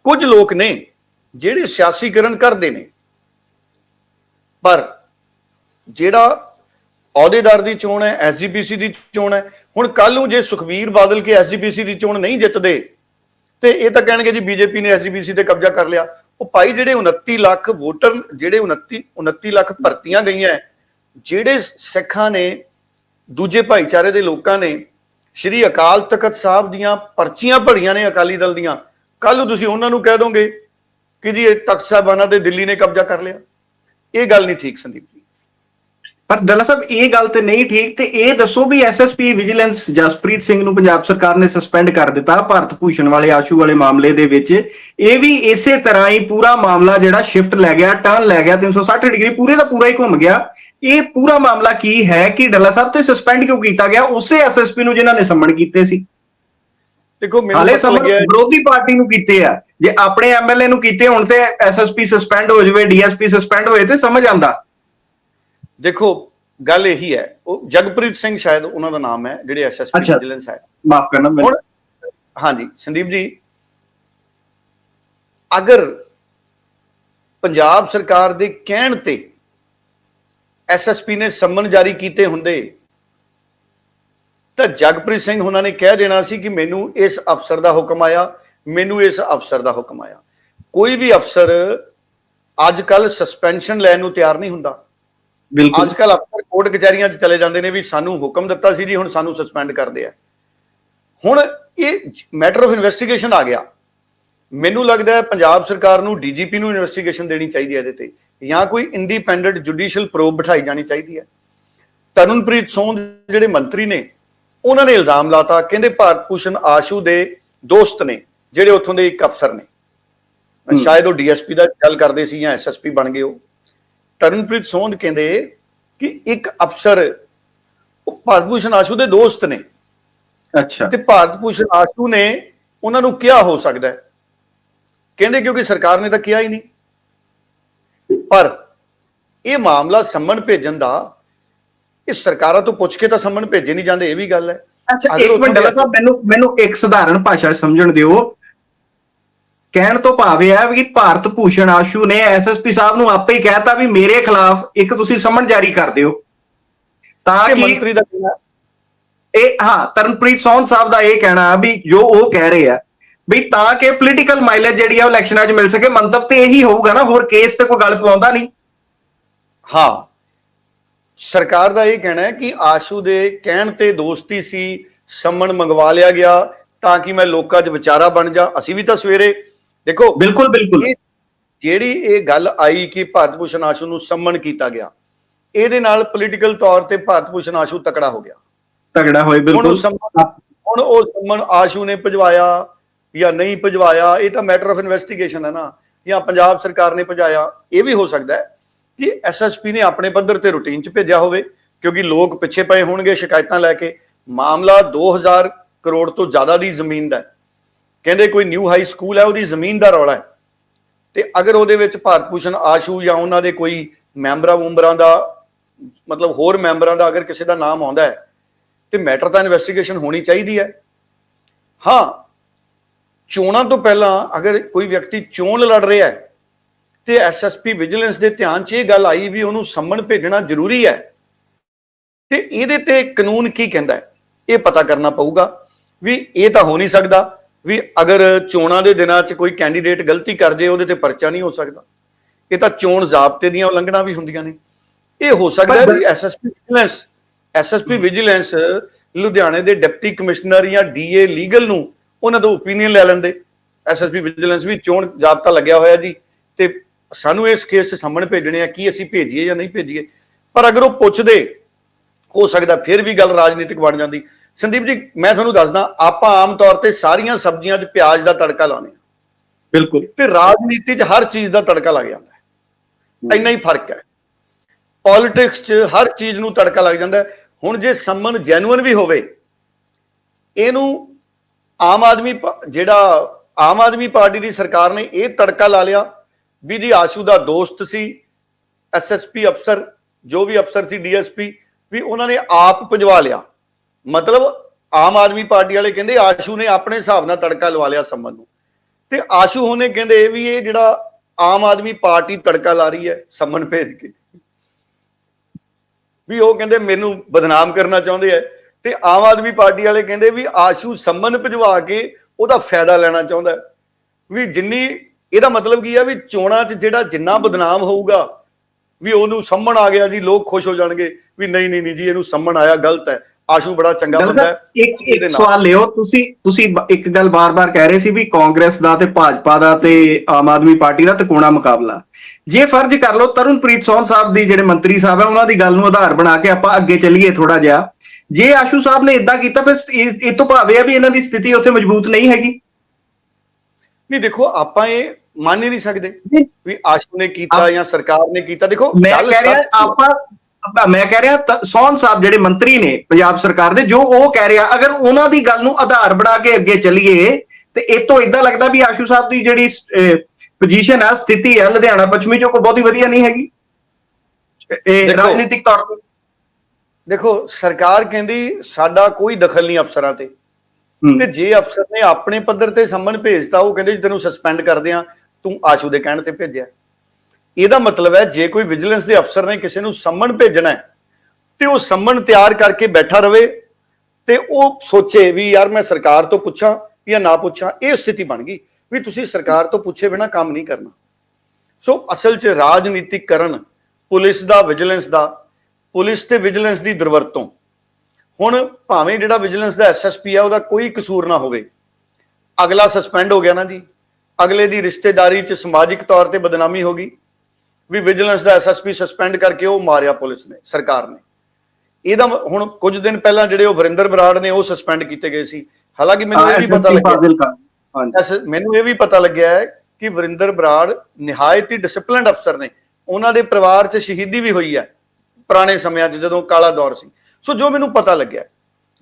ਕੁਝ ਲੋਕ ਨੇ ਜਿਹੜੇ ਸਿਆਸੀਕਰਨ ਕਰਦੇ ਨੇ, ਪਰ ਜਿਹੜਾ ਅਹੁਦੇਦਾਰ ਦੀ ਚੋਣ ਹੈ ਐਸਜੀਪੀਸੀ ਦੀ ਚੋਣ ਹੈ, ਹੁਣ ਕੱਲ ਨੂੰ ਜੇ ਸੁਖਬੀਰ ਬਾਦਲ ਕੇ ਐਸਜੀਪੀਸੀ ਦੀ ਚੋਣ ਨਹੀਂ ਜਿੱਤਦੇ, ਤੇ ਇਹ ਤਾਂ ਕਹਿਣਗੇ ਜੀ ਬੀਜੇਪੀ ਨੇ ਐਸਜੀਪੀਸੀ ਤੇ ਕਬਜ਼ਾ ਕਰ ਲਿਆ। ਉਹ ਭਾਈ ਜਿਹੜੇ 29 ਲੱਖ ਵੋਟਰ, ਜਿਹੜੇ 29 29 ਲੱਖ ਭਰਤੀਆਂ ਗਈਆਂ ਜਿਹੜੇ ਸਿੱਖਾਂ ਨੇ, ਦੂਜੇ ਭਾਈਚਾਰੇ ਦੇ ਲੋਕਾਂ ਨੇ, ਸ਼੍ਰੀ ਅਕਾਲ ਤਖਤ ਸਾਹਿਬ ਦੀਆਂ ਪਰਚੀਆਂ ਭਰੀਆਂ ਨੇ ਅਕਾਲੀ ਦਲ ਦੀਆਂ ਕੱਲ ਨੂੰ ਤੁਸੀਂ ਉਹਨਾਂ ਨੂੰ ਕਹਿ ਦੋਗੇ ਕਿ ਜੀ ਇਹ ਤਖਤ ਸਾਹਿਬਾਨਾਂ ਦੇ ਦਿੱਲੀ ਨੇ ਕਬਜ਼ਾ ਕਰ ਲਿਆ। ਇਹ ਗੱਲ ਨਹੀਂ ਠੀਕ ਸੰਦੀਪ ਜੀ। ਪਰ ਡੱਲਾ ਸਾਹਿਬ, ਇਹ ਗੱਲ ਤੇ ਨਹੀਂ ਠੀਕ ਤੇ ਇਹ ਦੱਸੋ ਵੀ ਐਸਐਸਪੀ ਵਿਜੀਲੈਂਸ ਜਸਪ੍ਰੀਤ ਸਿੰਘ ਨੂੰ ਪੰਜਾਬ ਸਰਕਾਰ ਨੇ ਸਸਪੈਂਡ ਕਰ ਦਿੱਤਾ ਭਾਰਤ ਭੂਸ਼ਣ ਵਾਲੇ ਆਸ਼ੂ ਵਾਲੇ ਮਾਮਲੇ ਦੇ ਵਿੱਚ। ਇਹ ਵੀ ਇਸੇ ਤਰ੍ਹਾਂ ਹੀ ਪੂਰਾ ਮਾਮਲਾ ਜਿਹੜਾ ਸ਼ਿਫਟ ਲੈ ਗਿਆ ਟਰਨ ਲੈ ਗਿਆ 360 ਡਿਗਰੀ ਪੂਰੇ ਦਾ ਪੂਰਾ ਹੀ ਘੁੰਮ ਗਿਆ। ਇਹ ਪੂਰਾ ਮਾਮਲਾ ਕੀ ਹੈ ਕਿ ਡੱਲਾ ਸਾਹਿਬ, ਤੇ ਸਸਪੈਂਡ ਕਿਉਂ ਕੀਤਾ ਗਿਆ? ਉਸੇ ਐਸਐਸਪੀ ਨੂੰ ਜਿਨ੍ਹਾਂ ਨੇ ਸੰਮਣ ਕੀਤੇ ਸੀ। ਦੇਖੋ ਮੈਨੂੰ ਹਾਲੇ ਲੱਗਿਆ ਵਿਰੋਧੀ ਪਾਰਟੀ ਨੂੰ ਕੀਤੇ ਆ। ਜੇ ਆਪਣੇ ਐਮਐਲਏ ਨੂੰ ਕੀਤੇ ਹੁਣ ਤੇ ਐਸਐਸਪੀ ਸਸਪੈਂਡ ਹੋ ਜਾਵੇ ਡੀਐਸਪੀ ਸਸਪੈਂਡ ਹੋਏ ਤੇ ਸਮਝ ਆਂਦਾ ਦੇਖੋ ਗੱਲ ਇਹੀ ਹੈ। ਉਹ ਜਗਪ੍ਰੀਤ ਸਿੰਘ ਸ਼ਾਇਦ ਉਹਨਾਂ ਦਾ ਨਾਮ ਹੈ ਜਿਹੜੇ ਐਸਐਸਪੀ। ਵਿਜੀਲੈਂਸ ਹੈ। ਮਾਫ ਕਰਨਾ ਹੁਣ ਹਾਂਜੀ ਸੰਦੀਪ ਜੀ ਅਗਰ ਪੰਜਾਬ ਸਰਕਾਰ ਦੇ ਕਹਿਣ ਤੇ ਐਸਐਸਪੀ ਨੇ ਸੰਮਨ ਜਾਰੀ ਕੀਤੇ ਹੁੰਦੇ ਤਾਂ ਜਗਪ੍ਰੀਤ ਸਿੰਘ ਉਹਨਾਂ ਨੇ ਕਹਿ ਦੇਣਾ ਸੀ ਕਿ ਮੈਨੂੰ ਇਸ ਅਫਸਰ ਦਾ ਹੁਕਮ ਆਇਆ ਮੈਨੂੰ ਇਸ ਅਫਸਰ ਦਾ ਹੁਕਮ ਆਇਆ। ਕੋਈ ਵੀ ਅਫਸਰ ਅੱਜ ਕੱਲ ਸਸਪੈਂਸ਼ਨ ਲੈਣ ਨੂੰ ਤਿਆਰ ਨਹੀਂ ਹੁੰਦਾ। ਬਿਲਕੁਲ। ਅੱਜ ਕੱਲ ਅਫਸਰ ਕੋਰਟ ਕਚਹਿਰੀਆਂ 'ਚ ਚਲੇ ਜਾਂਦੇ ਨੇ ਵੀ ਸਾਨੂੰ ਹੁਕਮ ਦਿੱਤਾ ਸੀ ਜੀ ਹੁਣ ਸਾਨੂੰ ਸਸਪੈਂਡ ਕਰਦੇ ਆ। ਹੁਣ ਇਹ ਮੈਟਰ ਆਫ ਇਨਵੈਸਟੀਗੇਸ਼ਨ ਆ ਗਿਆ। ਮੈਨੂੰ ਲੱਗਦਾ ਹੈ ਪੰਜਾਬ ਸਰਕਾਰ ਨੂੰ ਡੀਜੀਪੀ ਨੂੰ ਇਨਵੈਸਟੀਗੇਸ਼ਨ ਦੇਣੀ ਚਾਹੀਦੀ ਹੈ ਇਹਦੇ ਤੇ। ਜਾਂ ਕੋਈ ਇੰਡੀਪੈਂਡੈਂਟ ਜੁਡੀਸ਼ੀਅਲ ਪ੍ਰੋਬ ਬਿਠਾਈ ਜਾਣੀ ਚਾਹੀਦੀ ਹੈ। ਤਰਨਪ੍ਰੀਤ ਸੋਂਦ ਜਿਹੜੇ ਮੰਤਰੀ ਨੇ ਉਹਨਾਂ ਨੇ ਇਲਜ਼ਾਮ ਲਾਤਾ ਕਹਿੰਦੇ ਭਾਰਤ ਭੂਸ਼ਣ ਆਸ਼ੂ ਦੇ ਦੋਸਤ ਨੇ ਜਿਹੜੇ ਉੱਥੋਂ ਦੇ ਇੱਕ ਅਫਸਰ ਨੇ। ਸ਼ਾਇਦ ਉਹ ਡੀਐਸਪੀ ਦਾ ਗੱਲ ਕਰਦੇ ਸੀ ਜਾਂ ਐਸਐਸਪੀ ਬਣ ਗਏ ਉਹ। ਤਰਨਪ੍ਰੀਤ ਸੋਂਦ ਕਹਿੰਦੇ ਕਿ ਇੱਕ ਅਫਸਰ ਉਹ ਭਾਰਤ ਭੂਸ਼ਣ ਆਸ਼ੂ ਦੇ ਦੋਸਤ ਨੇ। ਅੱਛਾ। ਤੇ ਭਾਰਤ ਭੂਸ਼ਣ ਆਸ਼ੂ ਨੇ ਉਹਨਾਂ ਨੂੰ ਕਿਹਾ ਹੋ ਸਕਦਾ ਹੈ। ਕਹਿੰਦੇ ਕਿਉਂਕਿ ਸਰਕਾਰ ਨੇ ਤਾਂ ਕਿਹਾ ਹੀ ਨਹੀਂ। ਪਰ ਇਹ ਮਾਮਲਾ ਸੰਮਨ ਭੇਜਣ ਦਾ ਇਹ ਸਰਕਾਰਾਂ ਤੋਂ ਪੁੱਛ ਕੇ ਤਾਂ ਸੰਮਨ ਭੇਜੇ ਨਹੀਂ ਜਾਂਦੇ ਇਹ ਵੀ ਗੱਲ ਹੈ। ਅੱਛਾ ਇੱਕ ਮਿੰਟ ਡੱਲਾ ਸਾਹਿਬ ਮੈਨੂੰ ਮੈਨੂੰ ਇੱਕ ਸਧਾਰਨ ਭਾਸ਼ਾ ਸਮਝਣ ਦਿਓ। ਕਹਿਣ ਤੋਂ ਭਾਵ ਇਹ ਹੈ ਵੀ ਭਾਰਤ ਭੂਸ਼ਣ ਆਸ਼ੂ ਨੇ ਐਸਐਸਪੀ ਸਾਹਿਬ ਨੂੰ ਆਪੇ ਹੀ ਕਹਿਤਾ ਵੀ ਮੇਰੇ ਖਿਲਾਫ ਇੱਕ ਤੁਸੀਂ ਸਮਨ ਜਾਰੀ ਕਰ ਦਿਓ। ਤਾਂ ਕਿ ਮੰਤਰੀ ਦਾ ਇਹ ਹਾਂ ਤਰਨਪ੍ਰੀਤ ਸੌਂਦ ਸਾਹਿਬ ਦਾ ਇਹ ਕਹਿਣਾ ਵੀ ਜੋ ਉਹ ਕਹਿ ਰਹੇ ਆ ਵੀ ਤਾਂ ਕਿ ਪੋਲੀਟੀਕਲ ਮਾਈਲੇਜ ਜਿਹੜੀ ਆ ਉਹ ਇਲੈਕਸ਼ਨਾਂ 'ਚ ਮਿਲ ਸਕੇ ਮੰਤਵ ਤੇ ਇਹੀ ਹੋਊਗਾ ਨਾ ਹੋਰ ਕੇਸ ਤੇ ਕੋਈ ਗੱਲ ਪਵਾਉਂਦਾ ਨਹੀਂ। ਹਾਂ। ਸਰਕਾਰ ਦਾ ਇਹ ਕਹਿਣਾ ਹੈ ਕਿ ਆਸ਼ੂ ਦੇ ਕਹਿਣ ਤੇ ਦੋਸਤੀ ਸੀ ਸੰਮਣ ਮੰਗਵਾ ਲਿਆ ਗਿਆ ਤਾਂ ਕਿ ਮੈਂ ਲੋਕਾਂ 'ਚ ਵਿਚਾਰਾ ਬਣ ਜਾ। ਅਸੀਂ ਵੀ ਤਾਂ ਸਵੇਰੇ ਦੇਖੋ ਬਿਲਕੁਲ ਬਿਲਕੁਲ। ਜਿਹੜੀ ਇਹ ਗੱਲ ਆਈ ਕਿ ਭਾਰਤ ਭੂਸ਼ਣ ਆਸ਼ੂ ਨੂੰ ਸੰਮਨ ਕੀਤਾ ਗਿਆ ਇਹਦੇ ਨਾਲ ਪੋਲੀਟੀਕਲ ਤੌਰ ਤੇ ਭਾਰਤ ਭੂਸ਼ਣ ਆਸ਼ੂ ਤਕੜਾ ਹੋ ਗਿਆ। ਤਗੜਾ ਹੋਏ ਬਿਲਕੁਲ। ਹੁਣ ਉਹ ਸੰਮਨ ਆਸ਼ੂ ਨੇ ਭਜਵਾਇਆ ਜਾਂ ਨਹੀਂ ਭਜਵਾਇਆ ਇਹ ਤਾਂ ਮੈਟਰ ਆਫ ਇਨਵੈਸਟੀਗੇਸ਼ਨ ਹੈ ਨਾ। ਜਾਂ ਪੰਜਾਬ ਸਰਕਾਰ ਨੇ ਭਜਾਇਆ ਇਹ ਵੀ ਹੋ ਸਕਦਾ ਹੈ। ਕਿ ਐਸਐਸਪੀ ਨੇ ਆਪਣੇ ਪੱਧਰ ਤੇ ਰੂਟੀਨ 'ਚ ਭੇਜਿਆ ਹੋਵੇ, ਕਿਉਂਕਿ ਲੋਕ ਪਿੱਛੇ ਪਏ ਹੋਣਗੇ ਸ਼ਿਕਾਇਤਾਂ ਲੈ ਕੇ। ਮਾਮਲਾ 2000 ਕਰੋੜ ਤੋਂ ਜ਼ਿਆਦਾ ਦੀ ਜ਼ਮੀਨ ਦਾ ਕਹਿੰਦੇ ਕੋਈ ਨਿਊ ਹਾਈ ਸਕੂਲ ਹੈ, ਉਹਦੀ ਜ਼ਮੀਨ ਦਾ ਰੌਲਾ ਹੈ। ਤੇ ਅਗਰ ਉਹਦੇ ਵਿੱਚ ਭਾਰਤ ਭੂਸ਼ਣ ਆਸ਼ੂ ਜਾਂ ਉਹਨਾਂ ਦੇ ਕੋਈ ਮੈਂਬਰਾਂ ਵੁੰਬਰਾਂ ਦਾ, ਮਤਲਬ ਹੋਰ ਮੈਂਬਰਾਂ ਦਾ ਅਗਰ ਕਿਸੇ ਦਾ ਨਾਮ ਆਉਂਦਾ ਹੈ, ਤੇ ਮੈਟਰ ਤਾਂ ਇਨਵੈਸਟੀਗੇਸ਼ਨ ਹੋਣੀ ਚਾਹੀਦੀ ਹੈ। ਹਾਂ, ਚੋਣਾਂ ਤੋਂ ਪਹਿਲਾਂ ਅਗਰ ਕੋਈ ਵਿਅਕਤੀ ਚੋਣ ਲੜ ਰਿਹਾ ਹੈ ਤੇ ਐਸਐਸਪੀ ਵਿਜੀਲੈਂਸ ਦੇ ਧਿਆਨ 'ਚ ਇਹ ਗੱਲ ਆਈ ਵੀ ਉਹਨੂੰ ਸੰਮਣ ਭੇਜਣਾ ਜ਼ਰੂਰੀ ਹੈ। ਤੇ ਇਹਦੇ ਤੇ ਕਾਨੂੰਨ ਕੀ ਕਹਿੰਦਾ ਹੈ? ਇਹ ਪਤਾ ਕਰਨਾ ਪਊਗਾ ਵੀ ਇਹ ਤਾਂ ਹੋ ਨਹੀਂ ਸਕਦਾ ਵੀ ਅਗਰ ਚੋਣਾਂ ਦੇ ਦਿਨਾਂ 'ਚ ਕੋਈ ਕੈਂਡੀਡੇਟ ਗਲਤੀ ਕਰ ਜੇ ਉਹਦੇ ਤੇ ਪਰਚਾ ਨਹੀਂ ਹੋ ਸਕਦਾ। ਇਹ ਤਾਂ ਚੋਣ ਜ਼ਾਬਤੇ ਦੀਆਂ ਉਲੰਘਣਾ ਵੀ ਹੁੰਦੀਆਂ ਨੇ। ਇਹ ਹੋ ਸਕਦਾ ਹੈ ਵੀ ਐਸਐਸਪੀ ਵਿਜੀਲੈਂਸ ਐਸਐਸਪੀ ਵਿਜੀਲੈਂਸ ਲੁਧਿਆਣੇ ਦੇ ਡਿਪਟੀ ਕਮਿਸ਼ਨਰ ਜਾਂ ਡੀਏ ਲੀਗਲ ਨੂੰ ਉਹਨਾਂ ਦਾ ਓਪੀਨੀਅਨ ਲੈ ਲੈਂਦੇ। ਐਸਐਸਪੀ ਵਿਜੀਲੈਂਸ ਵੀ ਚੋਣ ਜ਼ਾਬਤਾ ਲੱਗਿਆ ਹੋਇਆ ਜੀ ਤੇ ਸਾਨੂੰ ਇਸ ਕੇਸ ਸਾਹਮਣੇ ਭੇਜਣੇ ਆ ਕੀ ਅਸੀਂ ਭੇਜੀਏ ਜਾਂ ਨਹੀਂ ਭੇਜੀਏ। ਪਰ ਅਗਰ ਉਹ ਪੁੱਛਦੇ ਹੋ ਸਕਦਾ ਫਿਰ ਵੀ ਗੱਲ ਰਾਜਨੀਤਿਕ ਬਣ ਜਾਂਦੀ। ਸੰਦੀਪ ਜੀ ਮੈਂ ਤੁਹਾਨੂੰ ਦੱਸਦਾ ਆਪਾਂ ਆਮ ਤੌਰ ਤੇ ਸਾਰੀਆਂ ਸਬਜ਼ੀਆਂ 'ਚ ਪਿਆਜ਼ ਦਾ ਤੜਕਾ ਲਾਉਂਦੇ ਹਾਂ। ਬਿਲਕੁਲ। ਤੇ ਰਾਜਨੀਤੀ 'ਚ ਹਰ ਚੀਜ਼ ਦਾ ਤੜਕਾ ਲੱਗ ਜਾਂਦਾ ਹੈ। ਇੰਨਾ ਹੀ ਫ਼ਰਕ ਹੈ। ਪੋਲਿਟਿਕਸ 'ਚ ਹਰ ਚੀਜ਼ ਨੂੰ ਤੜਕਾ ਲੱਗ ਜਾਂਦਾ ਹੁਣ ਜੇ ਸੰਮਨ ਜੈਨੂਇਨ ਵੀ ਹੋਵੇ ਇਹਨੂੰ ਆਮ ਆਦਮੀ ਜਿਹੜਾ ਆਮ ਆਦਮੀ ਪਾਰਟੀ ਦੀ ਸਰਕਾਰ ਨੇ ਇਹ ਤੜਕਾ ਲਾ ਲਿਆ ਵੀ ਜੀ ਆਸ਼ੂ ਦਾ ਦੋਸਤ ਸੀ ਐਸਐਸਪੀ ਅਫਸਰ, ਜੋ ਵੀ ਅਫਸਰ ਸੀ ਡੀਐਸਪੀ ਵੀ ਉਹਨਾਂ ਨੇ ਆਪ ਭਜਵਾ ਲਿਆ। ਮਤਲਬ ਆਮ ਆਦਮੀ ਪਾਰਟੀ ਵਾਲੇ ਕਹਿੰਦੇ ਆਸ਼ੂ ਨੇ ਆਪਣੇ ਹਿਸਾਬ ਨਾਲ ਤੜਕਾ ਲਵਾ ਲਿਆ ਸੰਮਨ ਨੂੰ। ਤੇ ਆਸ਼ੂ ਹੋਣੇ ਕਹਿੰਦੇ ਵੀ ਇਹ ਜਿਹੜਾ ਆਮ ਆਦਮੀ ਪਾਰਟੀ ਤੜਕਾ ਲਾ ਰਹੀ ਹੈ ਸੰਮਨ ਭੇਜ ਕੇ। ਵੀ ਉਹ ਕਹਿੰਦੇ ਮੈਨੂੰ ਬਦਨਾਮ ਕਰਨਾ ਚਾਹੁੰਦੇ ਆ। ਤੇ ਆਮ ਆਦਮੀ ਪਾਰਟੀ ਵਾਲੇ ਕਹਿੰਦੇ ਵੀ ਆਸ਼ੂ ਸੰਮਨ ਭਜਵਾ ਕੇ ਉਹਦਾ ਫਾਇਦਾ ਲੈਣਾ ਚਾਹੁੰਦਾ। ਵੀ ਜਿੰਨੀ ਇਹਦਾ ਮਤਲਬ ਕੀ ਆ ਵੀ ਚੋਣਾਂ 'ਚ ਜਿਹੜਾ ਜਿੰਨਾ ਬਦਨਾਮ ਹੋਊਗਾ ਵੀ ਉਹਨੂੰ ਸੰਮਣ ਆ ਗਿਆ ਜੀ ਲੋਕ ਖੁਸ਼ ਹੋ ਜਾਣਗੇ ਵੀ ਨਹੀਂ ਨਹੀਂ ਨਹੀਂ ਜੀ ਇਹਨੂੰ ਸੰਮਣ ਆਇਆ ਗਲਤ ਹੈ। ਆਸ਼ੂ ਬੜਾ ਚੰਗਾ ਬੰਦਾ ਹੈ। ਇੱਕ ਇੱਕ। ਸਵਾਲ ਲਿਓ ਤੁਸੀਂ ਤੁਸੀਂ ਇੱਕ ਗੱਲ ਬਾਰ-ਬਾਰ ਕਹਿ ਰਹੇ ਸੀ ਵੀ ਕਾਂਗਰਸ ਦਾ ਤੇ ਭਾਜਪਾ ਦਾ ਤੇ ਆਮ ਆਦਮੀ ਪਾਰਟੀ ਦਾ ਤਿਕੋਣਾ ਮੁਕਾਬਲਾ। ਜੇ ਫਰਜ਼ ਕਰ ਲਓ ਤਰੁਣਪ੍ਰੀਤ ਸੋਹਨ ਸਾਹਿਬ ਦੀ ਜਿਹੜੇ ਮੰਤਰੀ ਸਾਹਿਬ ਹੈ ਉਹਨਾਂ ਦੀ ਗੱਲ ਨੂੰ ਆਧਾਰ ਬਣਾ ਕੇ ਆਪਾਂ ਅੱਗੇ ਚੱਲੀਏ ਥੋੜਾ ਜਿਹਾ। ਜੇ ਆਸ਼ੂ ਸਾਹਿਬ ਨੇ ਇਦਾਂ ਕੀਤਾ ਫਿਰ ਇਹ ਤੋਂ ਭਾਵੇਂ ਆ ਵੀ ਇਹਨਾਂ ਦੀ ਸਥਿਤੀ ਉੱਥੇ ਮਜ਼ਬੂਤ ਨਹੀਂ ਹੈਗੀ। ਨਹੀਂ ਦੇਖੋ ਆਪਾਂ ਇਹ ਮੰਨ ਨਹੀਂ ਸਕਦੇ। ਵੀ ਆਸ਼ੂ ਨੇ ਕੀਤਾ ਜਾਂ ਸਰਕਾਰ ਨੇ ਕੀਤਾ ਦੇਖੋ ਮੈਂ ਕਹਿ ਰਿਹਾ। ਆਪਾਂ ਮੈਂ ਕਹਿ ਰਿਹਾ ਸੋਹਨ ਸਾਹਿਬ ਜਿਹੜੇ ਮੰਤਰੀ ਨੇ ਪੰਜਾਬ ਸਰਕਾਰ ਦੇ ਜੋ ਉਹ ਕਹਿ ਰਿਹਾ ਅਗਰ ਉਹਨਾਂ ਦੀ ਗੱਲ ਨੂੰ ਆਧਾਰ ਬਣਾ ਕੇ ਅੱਗੇ ਚੱਲੀਏ ਤੇ ਇਹ ਤੋਂ ਇਦਾਂ ਲੱਗਦਾ ਵੀ ਆਸ਼ੂ ਸਾਹਿਬ ਦੀ ਜਿਹੜੀ ਪੋਜੀਸ਼ਨ ਹੈ ਸਥਿਤੀ ਹੈ ਲੁਧਿਆਣਾ ਪੱਛਮੀ ਚੋਂ ਕੋਈ ਬਹੁਤੀ ਵਧੀਆ ਨਹੀਂ ਹੈਗੀ ਇਹ ਰਾਜਨੀਤਿਕ ਤੌਰ ਤੇ ਦੇਖੋ ਸਰਕਾਰ ਕਹਿੰਦੀ ਸਾਡਾ ਕੋਈ ਦਖਲ ਨਹੀਂ ਅਫਸਰਾਂ ਤੇ ਤੇ ਜੇ ਅਫਸਰ ਨੇ ਆਪਣੇ ਪੱਧਰ ਤੇ ਸੰਮਨ ਭੇਜਤਾ, ਉਹ ਕਹਿੰਦੇ ਜੀ ਤੈਨੂੰ ਸਸਪੈਂਡ ਕਰਦੇ ਆ ਤੂੰ ਆਸ਼ੂ ਦੇ ਕਹਿਣ ਤੇ ਭੇਜਿਆ। ਇਹਦਾ ਮਤਲਬ ਹੈ, ਜੇ ਕੋਈ ਵਿਜੀਲੈਂਸ ਦੇ ਅਫਸਰ ਨੇ ਕਿਸੇ ਨੂੰ ਸੰਮਨ ਭੇਜਣਾ ਹੈ, ਤੇ ਉਹ ਸੰਮਨ ਤਿਆਰ ਕਰਕੇ ਬੈਠਾ ਰਵੇ, ਤੇ ਉਹ ਸੋਚੇ ਵੀ ਯਾਰ ਮੈਂ ਸਰਕਾਰ ਤੋਂ ਪੁੱਛਾਂ ਜਾਂ ਨਾ ਪੁੱਛਾਂ, ਇਹ ਸਥਿਤੀ ਬਣ ਗਈ ਵੀ ਤੁਸੀਂ ਸਰਕਾਰ ਤੋਂ ਪੁੱਛੇ ਬਿਨਾ ਕੰਮ ਨਹੀਂ ਕਰਨਾ। ਸੋ ਅਸਲ 'ਚ ਰਾਜਨੀਤਿਕਕਰਨ ਪੁਲਿਸ ਦਾ ਵਿਜੀਲੈਂਸ ਦਾ, ਪੁਲਿਸ ਤੇ ਵਿਜੀਲੈਂਸ ਦੀ ਦੁਰਵਰਤੋਂ ਹੁਣ ਭਾਵੇਂ ਜਿਹੜਾ ਵਿਜੀਲੈਂਸ ਦਾ ਐਸਐਸਪੀ ਆ ਉਹਦਾ ਕੋਈ ਕਸੂਰ ਨਾ ਹੋਵੇ। ਅਗਲਾ ਸਸਪੈਂਡ ਹੋ ਗਿਆ ਨਾ ਜੀ। ਅਗਲੇ ਦੀ ਰਿਸ਼ਤੇਦਾਰੀ 'ਚ ਸਮਾਜਿਕ ਤੌਰ ਤੇ ਬਦਨਾਮੀ ਹੋ ਗਈ। ਵੀ ਵਿਜੀਲੈਂਸ ਦਾ ਐਸਐਸਪੀ ਸਸਪੈਂਡ ਕਰਕੇ ਉਹ ਮਾਰਿਆ ਪੁਲਿਸ ਨੇ ਸਰਕਾਰ ਨੇ। ਇਹਦਾ ਹੁਣ ਕੁਝ ਦਿਨ ਪਹਿਲਾਂ ਜਿਹੜੇ ਉਹ ਵਰਿੰਦਰ ਬਰਾੜ ਨੇ ਉਹ ਸਸਪੈਂਡ ਕੀਤੇ ਗਏ ਸੀ। ਹਾਲਾਂਕਿ ਮੈਨੂੰ ਇਹ ਵੀ ਪਤਾ ਲੱਗਿਆ ਮੈਨੂੰ ਇਹ ਵੀ ਪਤਾ ਲੱਗਿਆ ਹੈ ਕਿ ਵਰਿੰਦਰ ਬਰਾੜ ਨਿਹਾਇਤ ਹੀ ਡਿਸਪਲਿਨਡ ਅਫਸਰ ਨੇ। ਉਹਨਾਂ ਦੇ ਪਰਿਵਾਰ 'ਚ ਸ਼ਹੀਦੀ ਵੀ ਹੋਈ ਹੈ ਪੁਰਾਣੇ ਸਮਿਆਂ 'ਚ ਜਦੋਂ ਕਾਲਾ ਦੌਰ ਸੀ। ਸੋ ਜੋ ਮੈਨੂੰ ਪਤਾ ਲੱਗਿਆ,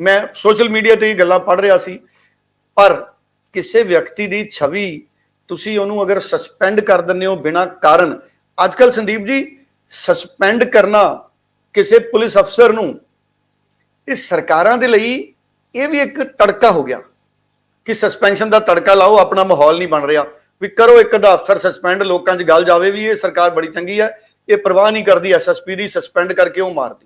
ਮੈਂ ਸੋਸ਼ਲ ਮੀਡੀਆ ਤੇ ਇਹ ਗੱਲਾਂ ਪੜ੍ਹ ਰਿਹਾ ਸੀ, ਪਰ ਕਿਸੇ ਵਿਅਕਤੀ ਦੀ ਛਵੀ ਤੁਸੀਂ ਉਹਨੂੰ ਅਗਰ ਸਸਪੈਂਡ ਕਰ ਦਿੰਦੇ ਹੋ ਬਿਨਾਂ ਕਾਰਨ ਅੱਜਕੱਲ ਸੰਦੀਪ ਜੀ ਸਸਪੈਂਡ ਕਰਨਾ ਕਿਸੇ ਪੁਲਿਸ ਅਫਸਰ ਨੂੰ, ਇਹ ਸਰਕਾਰਾਂ ਦੇ ਲਈ ਇਹ ਵੀ ਇੱਕ ਤੜਕਾ ਹੋ ਗਿਆ ਕਿ ਸਸਪੈਂਸ਼ਨ ਦਾ ਤੜਕਾ ਲਾਓ, ਆਪਣਾ ਮਾਹੌਲ ਨਹੀਂ ਬਣ ਰਿਹਾ। ਵੀ ਕਰੋ ਇੱਕ ਦਾ ਅਫਸਰ ਸਸਪੈਂਡ ਲੋਕਾਂ 'ਚ ਗੱਲ ਜਾਵੇ ਵੀ ਇਹ ਸਰਕਾਰ ਬੜੀ ਚੰਗੀ ਹੈ, ਇਹ ਪਰਵਾਹ ਨਹੀਂ ਕਰਦੀ ਐਸਐਸਪੀ ਦੀ ਸਸਪੈਂਡ ਕਰਕੇ ਉਹ ਮਾਰਦੀ।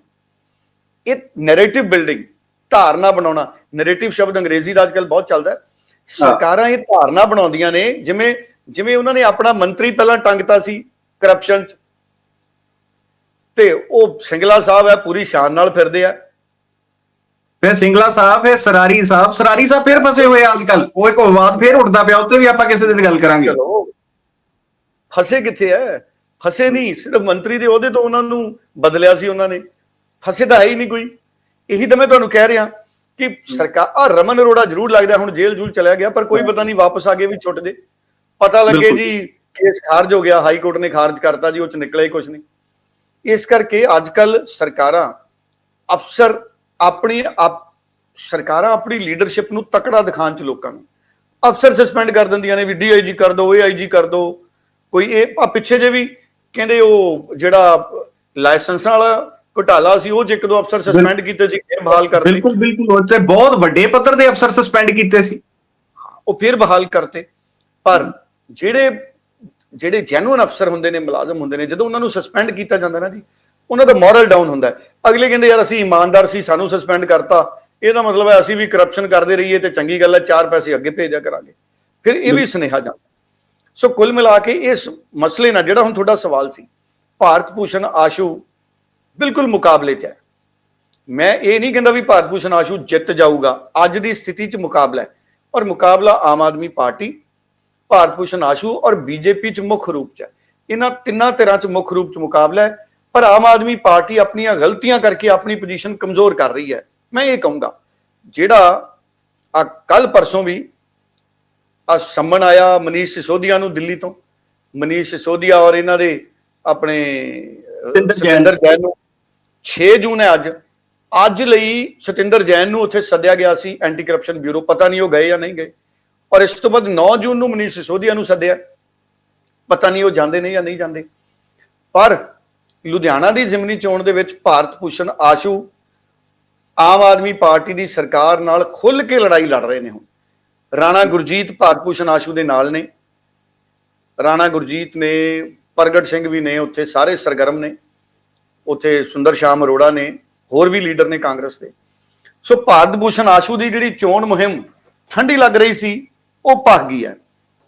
ਇਹ ਨੈਰੇਟਿਵ ਬਿਲਡਿੰਗ ਧਾਰਨਾ ਬਣਾਉਣਾ ਨੈਰੇਟਿਵ ਸ਼ਬਦ ਅੰਗਰੇਜ਼ੀ ਦਾ ਅੱਜਕੱਲ ਬਹੁਤ ਚੱਲਦਾ ਹੈ। ਸਰਕਾਰਾਂ ਇਹ ਧਾਰਨਾ ਬਣਾਉਂਦੀਆਂ ਨੇ ਜਿਵੇਂ ਜਿਵੇਂ ਉਹਨਾਂ ਨੇ ਆਪਣਾ ਮੰਤਰੀ ਪਹਿਲਾਂ ਟੰਗਤਾ ਸੀ ਕਰਪਸ਼ਨ 'ਚ। ਤੇ ਉਹ ਸਿੰਗਲਾ ਸਾਹਿਬ ਹੈ ਪੂਰੀ ਸ਼ਾਨ ਨਾਲ ਫਿਰਦੇ ਆ। ਫਿਰ ਸਿੰਗਲਾ ਸਾਹਿਬ ਫਿਰ ਸਰਾਰੀ ਸਾਹਿਬ ਸਰਾਰੀ ਸਾਹਿਬ ਫਿਰ ਫਸੇ ਹੋਏ ਅੱਜ ਕੱਲ ਉਹ ਇੱਕ ਵਿਵਾਦ ਫਿਰ ਉੱਠਦਾ ਪਿਆ ਉੱਤੇ ਵੀ ਆਪਾਂ ਕਿਸੇ ਦਿਨ ਗੱਲ ਕਰਾਂਗੇ। ਚਲੋ ਫਸੇ ਕਿੱਥੇ ਐ ਫਸੇ ਨਹੀਂ ਸਿਰਫ ਮੰਤਰੀ ਦੇ ਅਹੁਦੇ ਤੋਂ ਉਹਨਾਂ ਨੂੰ ਬਦਲਿਆ ਸੀ ਉਹਨਾਂ ਨੇ। ਫਸੇ ਤਾਂ ਹੈ ਹੀ ਨਹੀਂ ਕੋਈ। ਇਹੀ ਤਾਂ ਮੈਂ ਤੁਹਾਨੂੰ ਕਹਿ ਰਿਹਾ ਕਿ ਸਰਕਾਰ ਆ ਰਮਨ ਅਰੋੜਾ ਜ਼ਰੂਰ ਲੱਗਦਾ ਹੁਣ ਜੇਲ੍ਹ ਜੂਲ ਚਲਿਆ ਗਿਆ ਪਰ ਕੋਈ ਪਤਾ ਨਹੀਂ ਵਾਪਸ ਆ ਗਏ ਵੀ ਛੁੱਟ ਜੇ। ਪਤਾ ਲੱਗੇ। ਜੀ ਕੇਸ ਖਾਰਜ ਹੋ ਗਿਆ ਹਾਈ ਕੋਰਟ ਨੇ ਖਾਰਜ ਕਰਤਾ ਜੀ ਉਹ ਚ ਨਿਕਲਿਆ ਹੀ ਕੁਝ ਨਹੀਂ। ਇਸ ਕਰਕੇ ਅੱਜ ਕੱਲ ਸਰਕਾਰਾਂ ਅਫਸਰ ਆਪਣੀ ਆਪ ਸਰਕਾਰਾਂ ਆਪਣੀ ਲੀਡਰਸ਼ਿਪ ਨੂੰ ਤਕੜਾ ਦਿਖਾਉਣ ਚ ਲੋਕਾਂ ਨੂੰ। ਅਫਸਰ ਸਸਪੈਂਡ ਕਰ ਦਿੰਦੀਆਂ ਨੇ ਵੀ ਡੀਆਈਜੀ ਕਰ ਦੋ ਏਆਈਜੀ ਕਰ ਦੋ। ਕੋਈ ਇਹ ਪਿੱਛੇ ਜੇ ਵੀ ਕਹਿੰਦੇ ਉਹ ਜਿਹੜਾ ਲਾਇਸੈਂਸ ਵਾਲਾ ਘੁਟਾਲਾ ਸੀ ਉਹ 'ਚ ਇੱਕ ਦੋ ਅਫਸਰ ਸਸਪੈਂਡ ਕੀਤੇ ਸੀ ਫਿਰ ਬਹਾਲ ਕਰਤੇ ਬਿਲਕੁਲ ਬਿਲਕੁਲ ਉਹ ਤੇ ਬਹੁਤ ਵੱਡੇ ਪੱਧਰ ਦੇ ਅਫਸਰ ਸਸਪੈਂਡ ਕੀਤੇ ਸੀ। ਉਹ ਫਿਰ ਬਹਾਲ ਕਰਤੇ। ਪਰ ਜਿਹੜੇ ਜਿਹੜੇ ਜੈਨੂਇਨ ਅਫਸਰ ਹੁੰਦੇ ਨੇ ਮੁਲਾਜ਼ਮ ਹੁੰਦੇ ਨੇ ਜਦੋਂ ਉਹਨਾਂ ਨੂੰ ਸਸਪੈਂਡ ਕੀਤਾ ਜਾਂਦਾ ਨਾ ਜੀ ਉਹਨਾਂ ਦਾ ਮੋਰਲ ਡਾਊਨ ਹੁੰਦਾ। ਅਗਲੇ ਕਹਿੰਦੇ ਯਾਰ ਅਸੀਂ ਇਮਾਨਦਾਰ ਸੀ ਸਾਨੂੰ ਸਸਪੈਂਡ ਕਰਤਾ। ਇਹਦਾ ਮਤਲਬ ਹੈ ਅਸੀਂ ਵੀ ਕਰਪਸ਼ਨ ਕਰਦੇ ਰਹੀਏ ਤੇ ਚੰਗੀ ਗੱਲ ਹੈ ਚਾਰ ਪੈਸੇ ਅੱਗੇ ਭੇਜਿਆ ਕਰਾਂਗੇ। ਫਿਰ ਇਹ ਵੀ ਸੁਨੇਹਾ ਜਾਂਦਾ। ਸੋ ਕੁੱਲ ਮਿਲਾ ਕੇ ਇਸ ਮਸਲੇ ਨਾਲ ਜਿਹੜਾ ਹੁਣ ਤੁਹਾਡਾ ਸਵਾਲ ਸੀ ਭਾਰਤ ਭੂਸ਼ਣ ਆਸ਼ੂ ਬਿਲਕੁਲ ਮੁਕਾਬਲੇ 'ਚ ਹੈ। ਮੈਂ ਇਹ ਨਹੀਂ ਕਹਿੰਦਾ ਵੀ ਭਾਰਤ ਭੂਸ਼ਣ ਆਸ਼ੂ ਜਿੱਤ ਜਾਊਗਾ। ਅੱਜ ਦੀ ਸਥਿਤੀ 'ਚ ਮੁਕਾਬਲਾ ਹੈ ਔਰ ਮੁਕਾਬਲਾ ਆਮ ਆਦਮੀ ਪਾਰਟੀ ਭਾਰਤ ਭੂਸ਼ਣ ਆਸ਼ੂ ਔਰ ਬੀਜੇਪੀ 'ਚ ਮੁੱਖ ਰੂਪ 'ਚ ਹੈ। ਇਹਨਾਂ ਤਿੰਨਾਂ ਧਿਰਾਂ 'ਚ ਮੁੱਖ ਰੂਪ 'ਚ ਮੁਕਾਬਲਾ ਹੈ ਪਰ ਆਮ ਆਦਮੀ ਪਾਰਟੀ ਆਪਣੀਆਂ ਗਲਤੀਆਂ ਕਰਕੇ ਆਪਣੀ ਪੋਜੀਸ਼ਨ ਕਮਜ਼ੋਰ ਕਰ ਰਹੀ ਹੈ। ਮੈਂ ਇਹ ਕਹੂੰਗਾ ਜਿਹੜਾ ਆ ਕੱਲ ਪਰਸੋਂ ਵੀ ਆ ਸੰਮਨ ਆਇਆ ਮਨੀਸ਼ ਸਿਸੋਦੀਆ ਨੂੰ ਦਿੱਲੀ ਤੋਂ। ਮਨੀਸ਼ ਸਿਸੋਦੀਆ ਔਰ ਇਹਨਾਂ ਦੇ ਆਪਣੇ। ਸਤਿੰਦਰ ਜੈਨ ਨੂੰ 6 ਜੂਨ ਹੈ ਅੱਜ। ਅੱਜ ਲਈ ਸਤਿੰਦਰ ਜੈਨ ਨੂੰ ਉੱਥੇ ਸੱਦਿਆ ਗਿਆ ਸੀ ਐਂਟੀ ਕਰਪਸ਼ਨ ਬਿਊਰੋ ਪਤਾ ਨਹੀਂ ਉਹ ਗਏ ਜਾਂ ਨਹੀਂ ਗਏ। ਔਰ ਇਸ ਤੋਂ ਬਾਅਦ 9 ਜੂਨ ਨੂੰ ਮਨੀਸ਼ ਸਿਸੋਦੀਆ ਨੂੰ ਸੱਦਿਆ। ਪਤਾ ਨਹੀਂ ਉਹ ਜਾਂਦੇ ਨੇ ਜਾਂ ਨਹੀਂ ਜਾਂਦੇ। ਪਰ ਲੁਧਿਆਣਾ ਦੀ ਜ਼ਿਮਨੀ ਚੋਣ ਦੇ ਵਿੱਚ ਭਾਰਤ ਭੂਸ਼ਣ ਆਸ਼ੂ ਆਮ ਆਦਮੀ ਪਾਰਟੀ ਦੀ ਸਰਕਾਰ ਨਾਲ ਖੁੱਲ ਕੇ ਲੜਾਈ ਲੜ ਰਹੇ ਨੇ ਹੁਣ। ਰਾਣਾ ਗੁਰਜੀਤ ਭਾਰਤ ਭੂਸ਼ਣ ਆਸ਼ੂ ਦੇ ਨਾਲ ਨੇ। ਰਾਣਾ ਗੁਰਜੀਤ ਨੇ, ਪ੍ਰਗਟ ਸਿੰਘ ਵੀ ਨੇ, ਉੱਥੇ ਸਾਰੇ ਸਰਗਰਮ ਨੇ। ਉੱਥੇ ਸੁੰਦਰ ਸ਼ਾਮ ਅਰੋੜਾ ਨੇ ਹੋਰ ਵੀ ਲੀਡਰ ਨੇ ਕਾਂਗਰਸ ਦੇ। ਸੋ ਭਾਰਤ ਭੂਸ਼ਣ ਆਸ਼ੂ ਦੀ ਜਿਹੜੀ ਚੋਣ ਮੁਹਿੰਮ ਠੰਡੀ ਲੱਗ ਰਹੀ ਸੀ ਉਹ ਭੱਗ ਗਈ ਹੈ।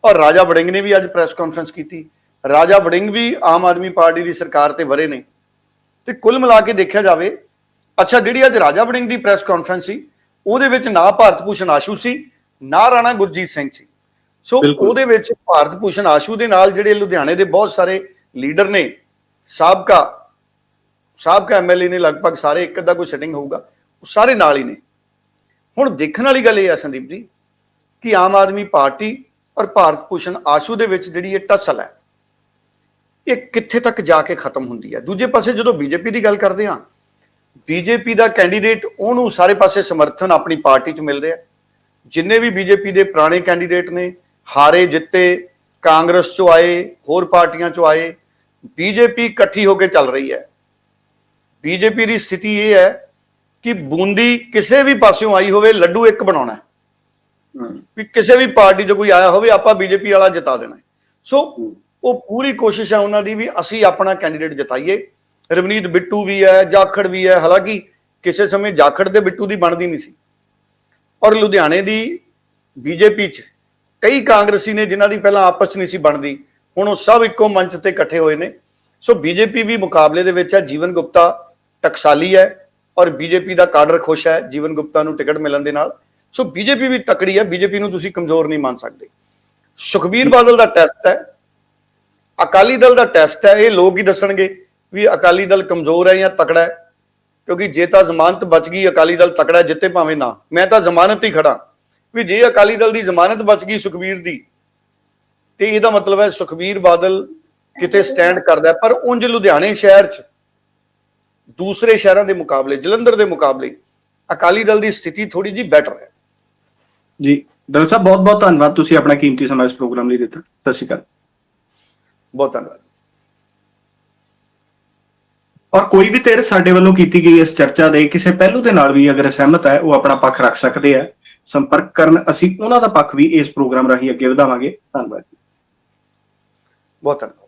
ਔਰ ਰਾਜਾ ਵੜਿੰਗ ਨੇ ਵੀ ਅੱਜ ਪ੍ਰੈਸ ਕਾਨਫਰੰਸ ਕੀਤੀ। ਰਾਜਾ ਵੜਿੰਗ ਵੀ ਆਮ ਆਦਮੀ ਪਾਰਟੀ ਦੀ ਸਰਕਾਰ ਤੇ ਵਰੇ ਨੇ। ਤੇ ਕੁੱਲ ਮਿਲਾ ਕੇ ਦੇਖਿਆ ਜਾਵੇ ਅੱਛਾ ਜਿਹੜੀ ਅੱਜ ਰਾਜਾ ਵੜਿੰਗ ਦੀ ਪ੍ਰੈਸ ਕਾਨਫਰੰਸ ਸੀ ਉਹਦੇ ਵਿੱਚ ਨਾ ਭਾਰਤ ਭੂਸ਼ਣ ਆਸ਼ੂ ਸੀ ਨਾ ਰਾਣਾ ਗੁਰਜੀਤ ਸਿੰਘ ਸੀ। ਸੋ। ਉਹਦੇ ਵਿੱਚ ਭਾਰਤ ਭੂਸ਼ਣ ਆਸ਼ੂ ਦੇ ਨਾਲ ਜਿਹੜੇ ਲੁਧਿਆਣੇ ਦੇ ਬਹੁਤ ਸਾਰੇ ਲੀਡਰ ਨੇ ਸਾਬਕਾ ਸਾਬਕਾ ਐਮਐਲਏ ਨੇ ਲਗਭਗ ਸਾਰੇ ਇੱਕ ਅੱਧਾ ਕੋਈ ਸੈਟਿੰਗ ਹੋਊਗਾ, ਉਹ ਸਾਰੇ ਨਾਲ ਹੀ ਨੇ। ਹੁਣ ਦੇਖਣ ਵਾਲੀ ਗੱਲ ਇਹ ਹੈ ਸੰਦੀਪ ਜੀ, ਕਿ ਆਮ ਆਦਮੀ ਪਾਰਟੀ ਔਰ ਭਾਰਤ ਭੂਸ਼ਣ ਆਸ਼ੂ ਦੇ ਵਿੱਚ ਜਿਹੜੀ ਇਹ ਟਸਲ ਹੈ, ਇਹ ਕਿੱਥੇ ਤੱਕ ਜਾ ਕੇ ਖਤਮ ਹੁੰਦੀ ਹੈ? ਦੂਜੇ ਪਾਸੇ ਜਦੋਂ ਬੀਜੇਪੀ ਦੀ ਗੱਲ ਕਰਦੇ ਹਾਂ, ਬੀਜੇਪੀ ਦਾ ਕੈਂਡੀਡੇਟ ਉਹਨੂੰ ਸਾਰੇ ਪਾਸੇ ਸਮਰਥਨ ਆਪਣੀ ਪਾਰਟੀ 'ਚ ਮਿਲ ਰਿਹਾ। ਜਿੰਨੇ ਵੀ ਬੀਜੇਪੀ ਦੇ ਪੁਰਾਣੇ ਕੈਂਡੀਡੇਟ ਨੇ, ਹਾਰੇ, ਜਿੱਤੇ, ਕਾਂਗਰਸ 'ਚੋਂ ਆਏ, ਹੋਰ ਪਾਰਟੀਆਂ 'ਚੋਂ ਆਏ, ਬੀਜੇਪੀ ਇਕੱਠੀ ਹੋ ਕੇ ਚੱਲ ਰਹੀ ਹੈ। ਬੀਜੇਪੀ ਦੀ ਸਥਿਤੀ ਇਹ ਹੈ ਕਿ ਬੂੰਦੀ ਕਿਸੇ ਵੀ ਪਾਸਿਓਂ ਆਈ ਹੋਵੇ ਲੱਡੂ ਇੱਕ ਬਣਾਉਣਾ ਹੈ। ਵੀ ਕਿਸੇ ਵੀ ਪਾਰਟੀ 'ਚ ਕੋਈ ਆਇਆ ਹੋਵੇ ਆਪਾਂ ਬੀਜੇਪੀ ਵਾਲਾ ਜਿਤਾ ਦੇਣਾ ਹੈ। ਸੋ ਉਹ ਪੂਰੀ ਕੋਸ਼ਿਸ਼ ਹੈ ਉਹਨਾਂ ਦੀ ਵੀ ਅਸੀਂ ਆਪਣਾ ਕੈਂਡੀਡੇਟ ਜਿਤਾਈਏ। ਰਵਨੀਤ ਬਿੱਟੂ ਵੀ ਹੈ ਜਾਖੜ ਵੀ ਹੈ। ਹਾਲਾਂਕਿ ਕਿਸੇ ਸਮੇਂ ਜਾਖੜ ਦੇ ਬਿੱਟੂ ਦੀ ਬਣਦੀ ਨਹੀਂ ਸੀ। ਔਰ ਲੁਧਿਆਣੇ ਦੀ ਬੀਜੇਪੀ 'ਚ ਕਈ ਕਾਂਗਰਸੀ ਨੇ ਜਿਨ੍ਹਾਂ ਦੀ ਪਹਿਲਾਂ ਆਪਸ 'ਚ ਨਹੀਂ ਸੀ ਬਣਦੀ ਹੁਣ ਉਹ ਸਭ ਇੱਕੋ ਮੰਚ ਤੇ ਇਕੱਠੇ ਹੋਏ ਨੇ। ਸੋ ਬੀਜੇਪੀ ਵੀ ਮੁਕਾਬਲੇ ਦੇ ਵਿੱਚ ਹੈ। ਜੀਵਨ ਗੁਪਤਾ ਟਕਸਾਲੀ ਹੈ ਔਰ ਬੀਜੇਪੀ ਦਾ ਕਾਡਰ ਖੁਸ਼ ਹੈ ਜੀਵਨ ਗੁਪਤਾ ਨੂੰ ਟਿਕਟ ਮਿਲਣ ਦੇ ਨਾਲ। ਸੋ ਬੀਜੇਪੀ ਵੀ ਤਕੜੀ ਹੈ, ਬੀਜੇਪੀ ਨੂੰ ਤੁਸੀਂ ਕਮਜ਼ੋਰ ਨਹੀਂ ਮੰਨ ਸਕਦੇ। ਸੁਖਬੀਰ ਬਾਦਲ ਦਾ ਟੈਸਟ ਹੈ, ਅਕਾਲੀ ਦਲ ਦਾ ਟੈਸਟ ਹੈ, ਇਹ ਲੋਕ ਹੀ ਦੱਸਣਗੇ ਵੀ ਅਕਾਲੀ ਦਲ ਕਮਜ਼ੋਰ ਹੈ ਜਾਂ ਤਕੜਾ ਹੈ। ਕਿਉਂਕਿ ਜੇ ਤਾਂ ਜ਼ਮਾਨਤ ਬਚ ਗਈ, ਅਕਾਲੀ ਦਲ ਤਕੜਾ ਜਿੱਤੇ ਭਾਵੇਂ ਨਾ। ਮੈਂ ਤਾਂ ਜ਼ਮਾਨਤ ਹੀ ਖੜਾ ਵੀ ਜੇ ਅਕਾਲੀ ਦਲ ਦੀ ਜ਼ਮਾਨਤ ਬਚ ਗਈ ਸੁਖਬੀਰ ਦੀ, ਤੇ ਇਹਦਾ ਮਤਲਬ ਹੈ ਸੁਖਬੀਰ ਬਾਦਲ ਕਿਤੇ ਸਟੈਂਡ ਕਰਦਾ ਪਰ ਉਂਝ ਲੁਧਿਆਣੇ ਸ਼ਹਿਰ 'ਚ ਦੂਸਰੇ ਸ਼ਹਿਰਾਂ ਦੇ ਮੁਕਾਬਲੇ ਜਲੰਧਰ ਦੇ ਮੁਕਾਬਲੇ ਅਕਾਲੀ ਦਲ ਦੀ ਸਥਿਤੀ ਥੋੜੀ ਜੀ ਬੈਟਰ ਹੈ। ਜੀ ਦਲ ਸਾਹਿਬ ਬਹੁਤ ਬਹੁਤ ਧੰਨਵਾਦ ਤੁਸੀਂ ਆਪਣਾ ਕੀਮਤੀ ਸਮਾਂ ਇਸ ਪ੍ਰੋਗਰਾਮ ਲਈ ਦਿੱਤਾ। ਸਤਿ ਸ਼੍ਰੀ ਅਕਾਲ। ਬਹੁਤ ਧੰਨਵਾਦ। ਔਰ ਕੋਈ ਵੀ ਧਿਰ ਸਾਡੇ ਵੱਲੋਂ ਕੀਤੀ ਗਈ ਇਸ ਚਰਚਾ ਦੇ ਕਿਸੇ ਪਹਿਲੂ ਦੇ ਨਾਲ ਵੀ ਅਗਰ ਸਹਿਮਤ ਹੈ ਉਹ ਆਪਣਾ ਪੱਖ ਰੱਖ ਸਕਦੇ ਆ। ਸੰਪਰਕ ਕਰਨ ਅਸੀਂ ਉਹਨਾਂ ਦਾ ਪੱਖ ਵੀ ਇਸ ਪ੍ਰੋਗਰਾਮ ਰਾਹੀਂ ਅੱਗੇ ਵਧਾਵਾਂਗੇ। ਧੰਨਵਾਦ ਬਹੁਤ ਧੰਨਵਾਦ।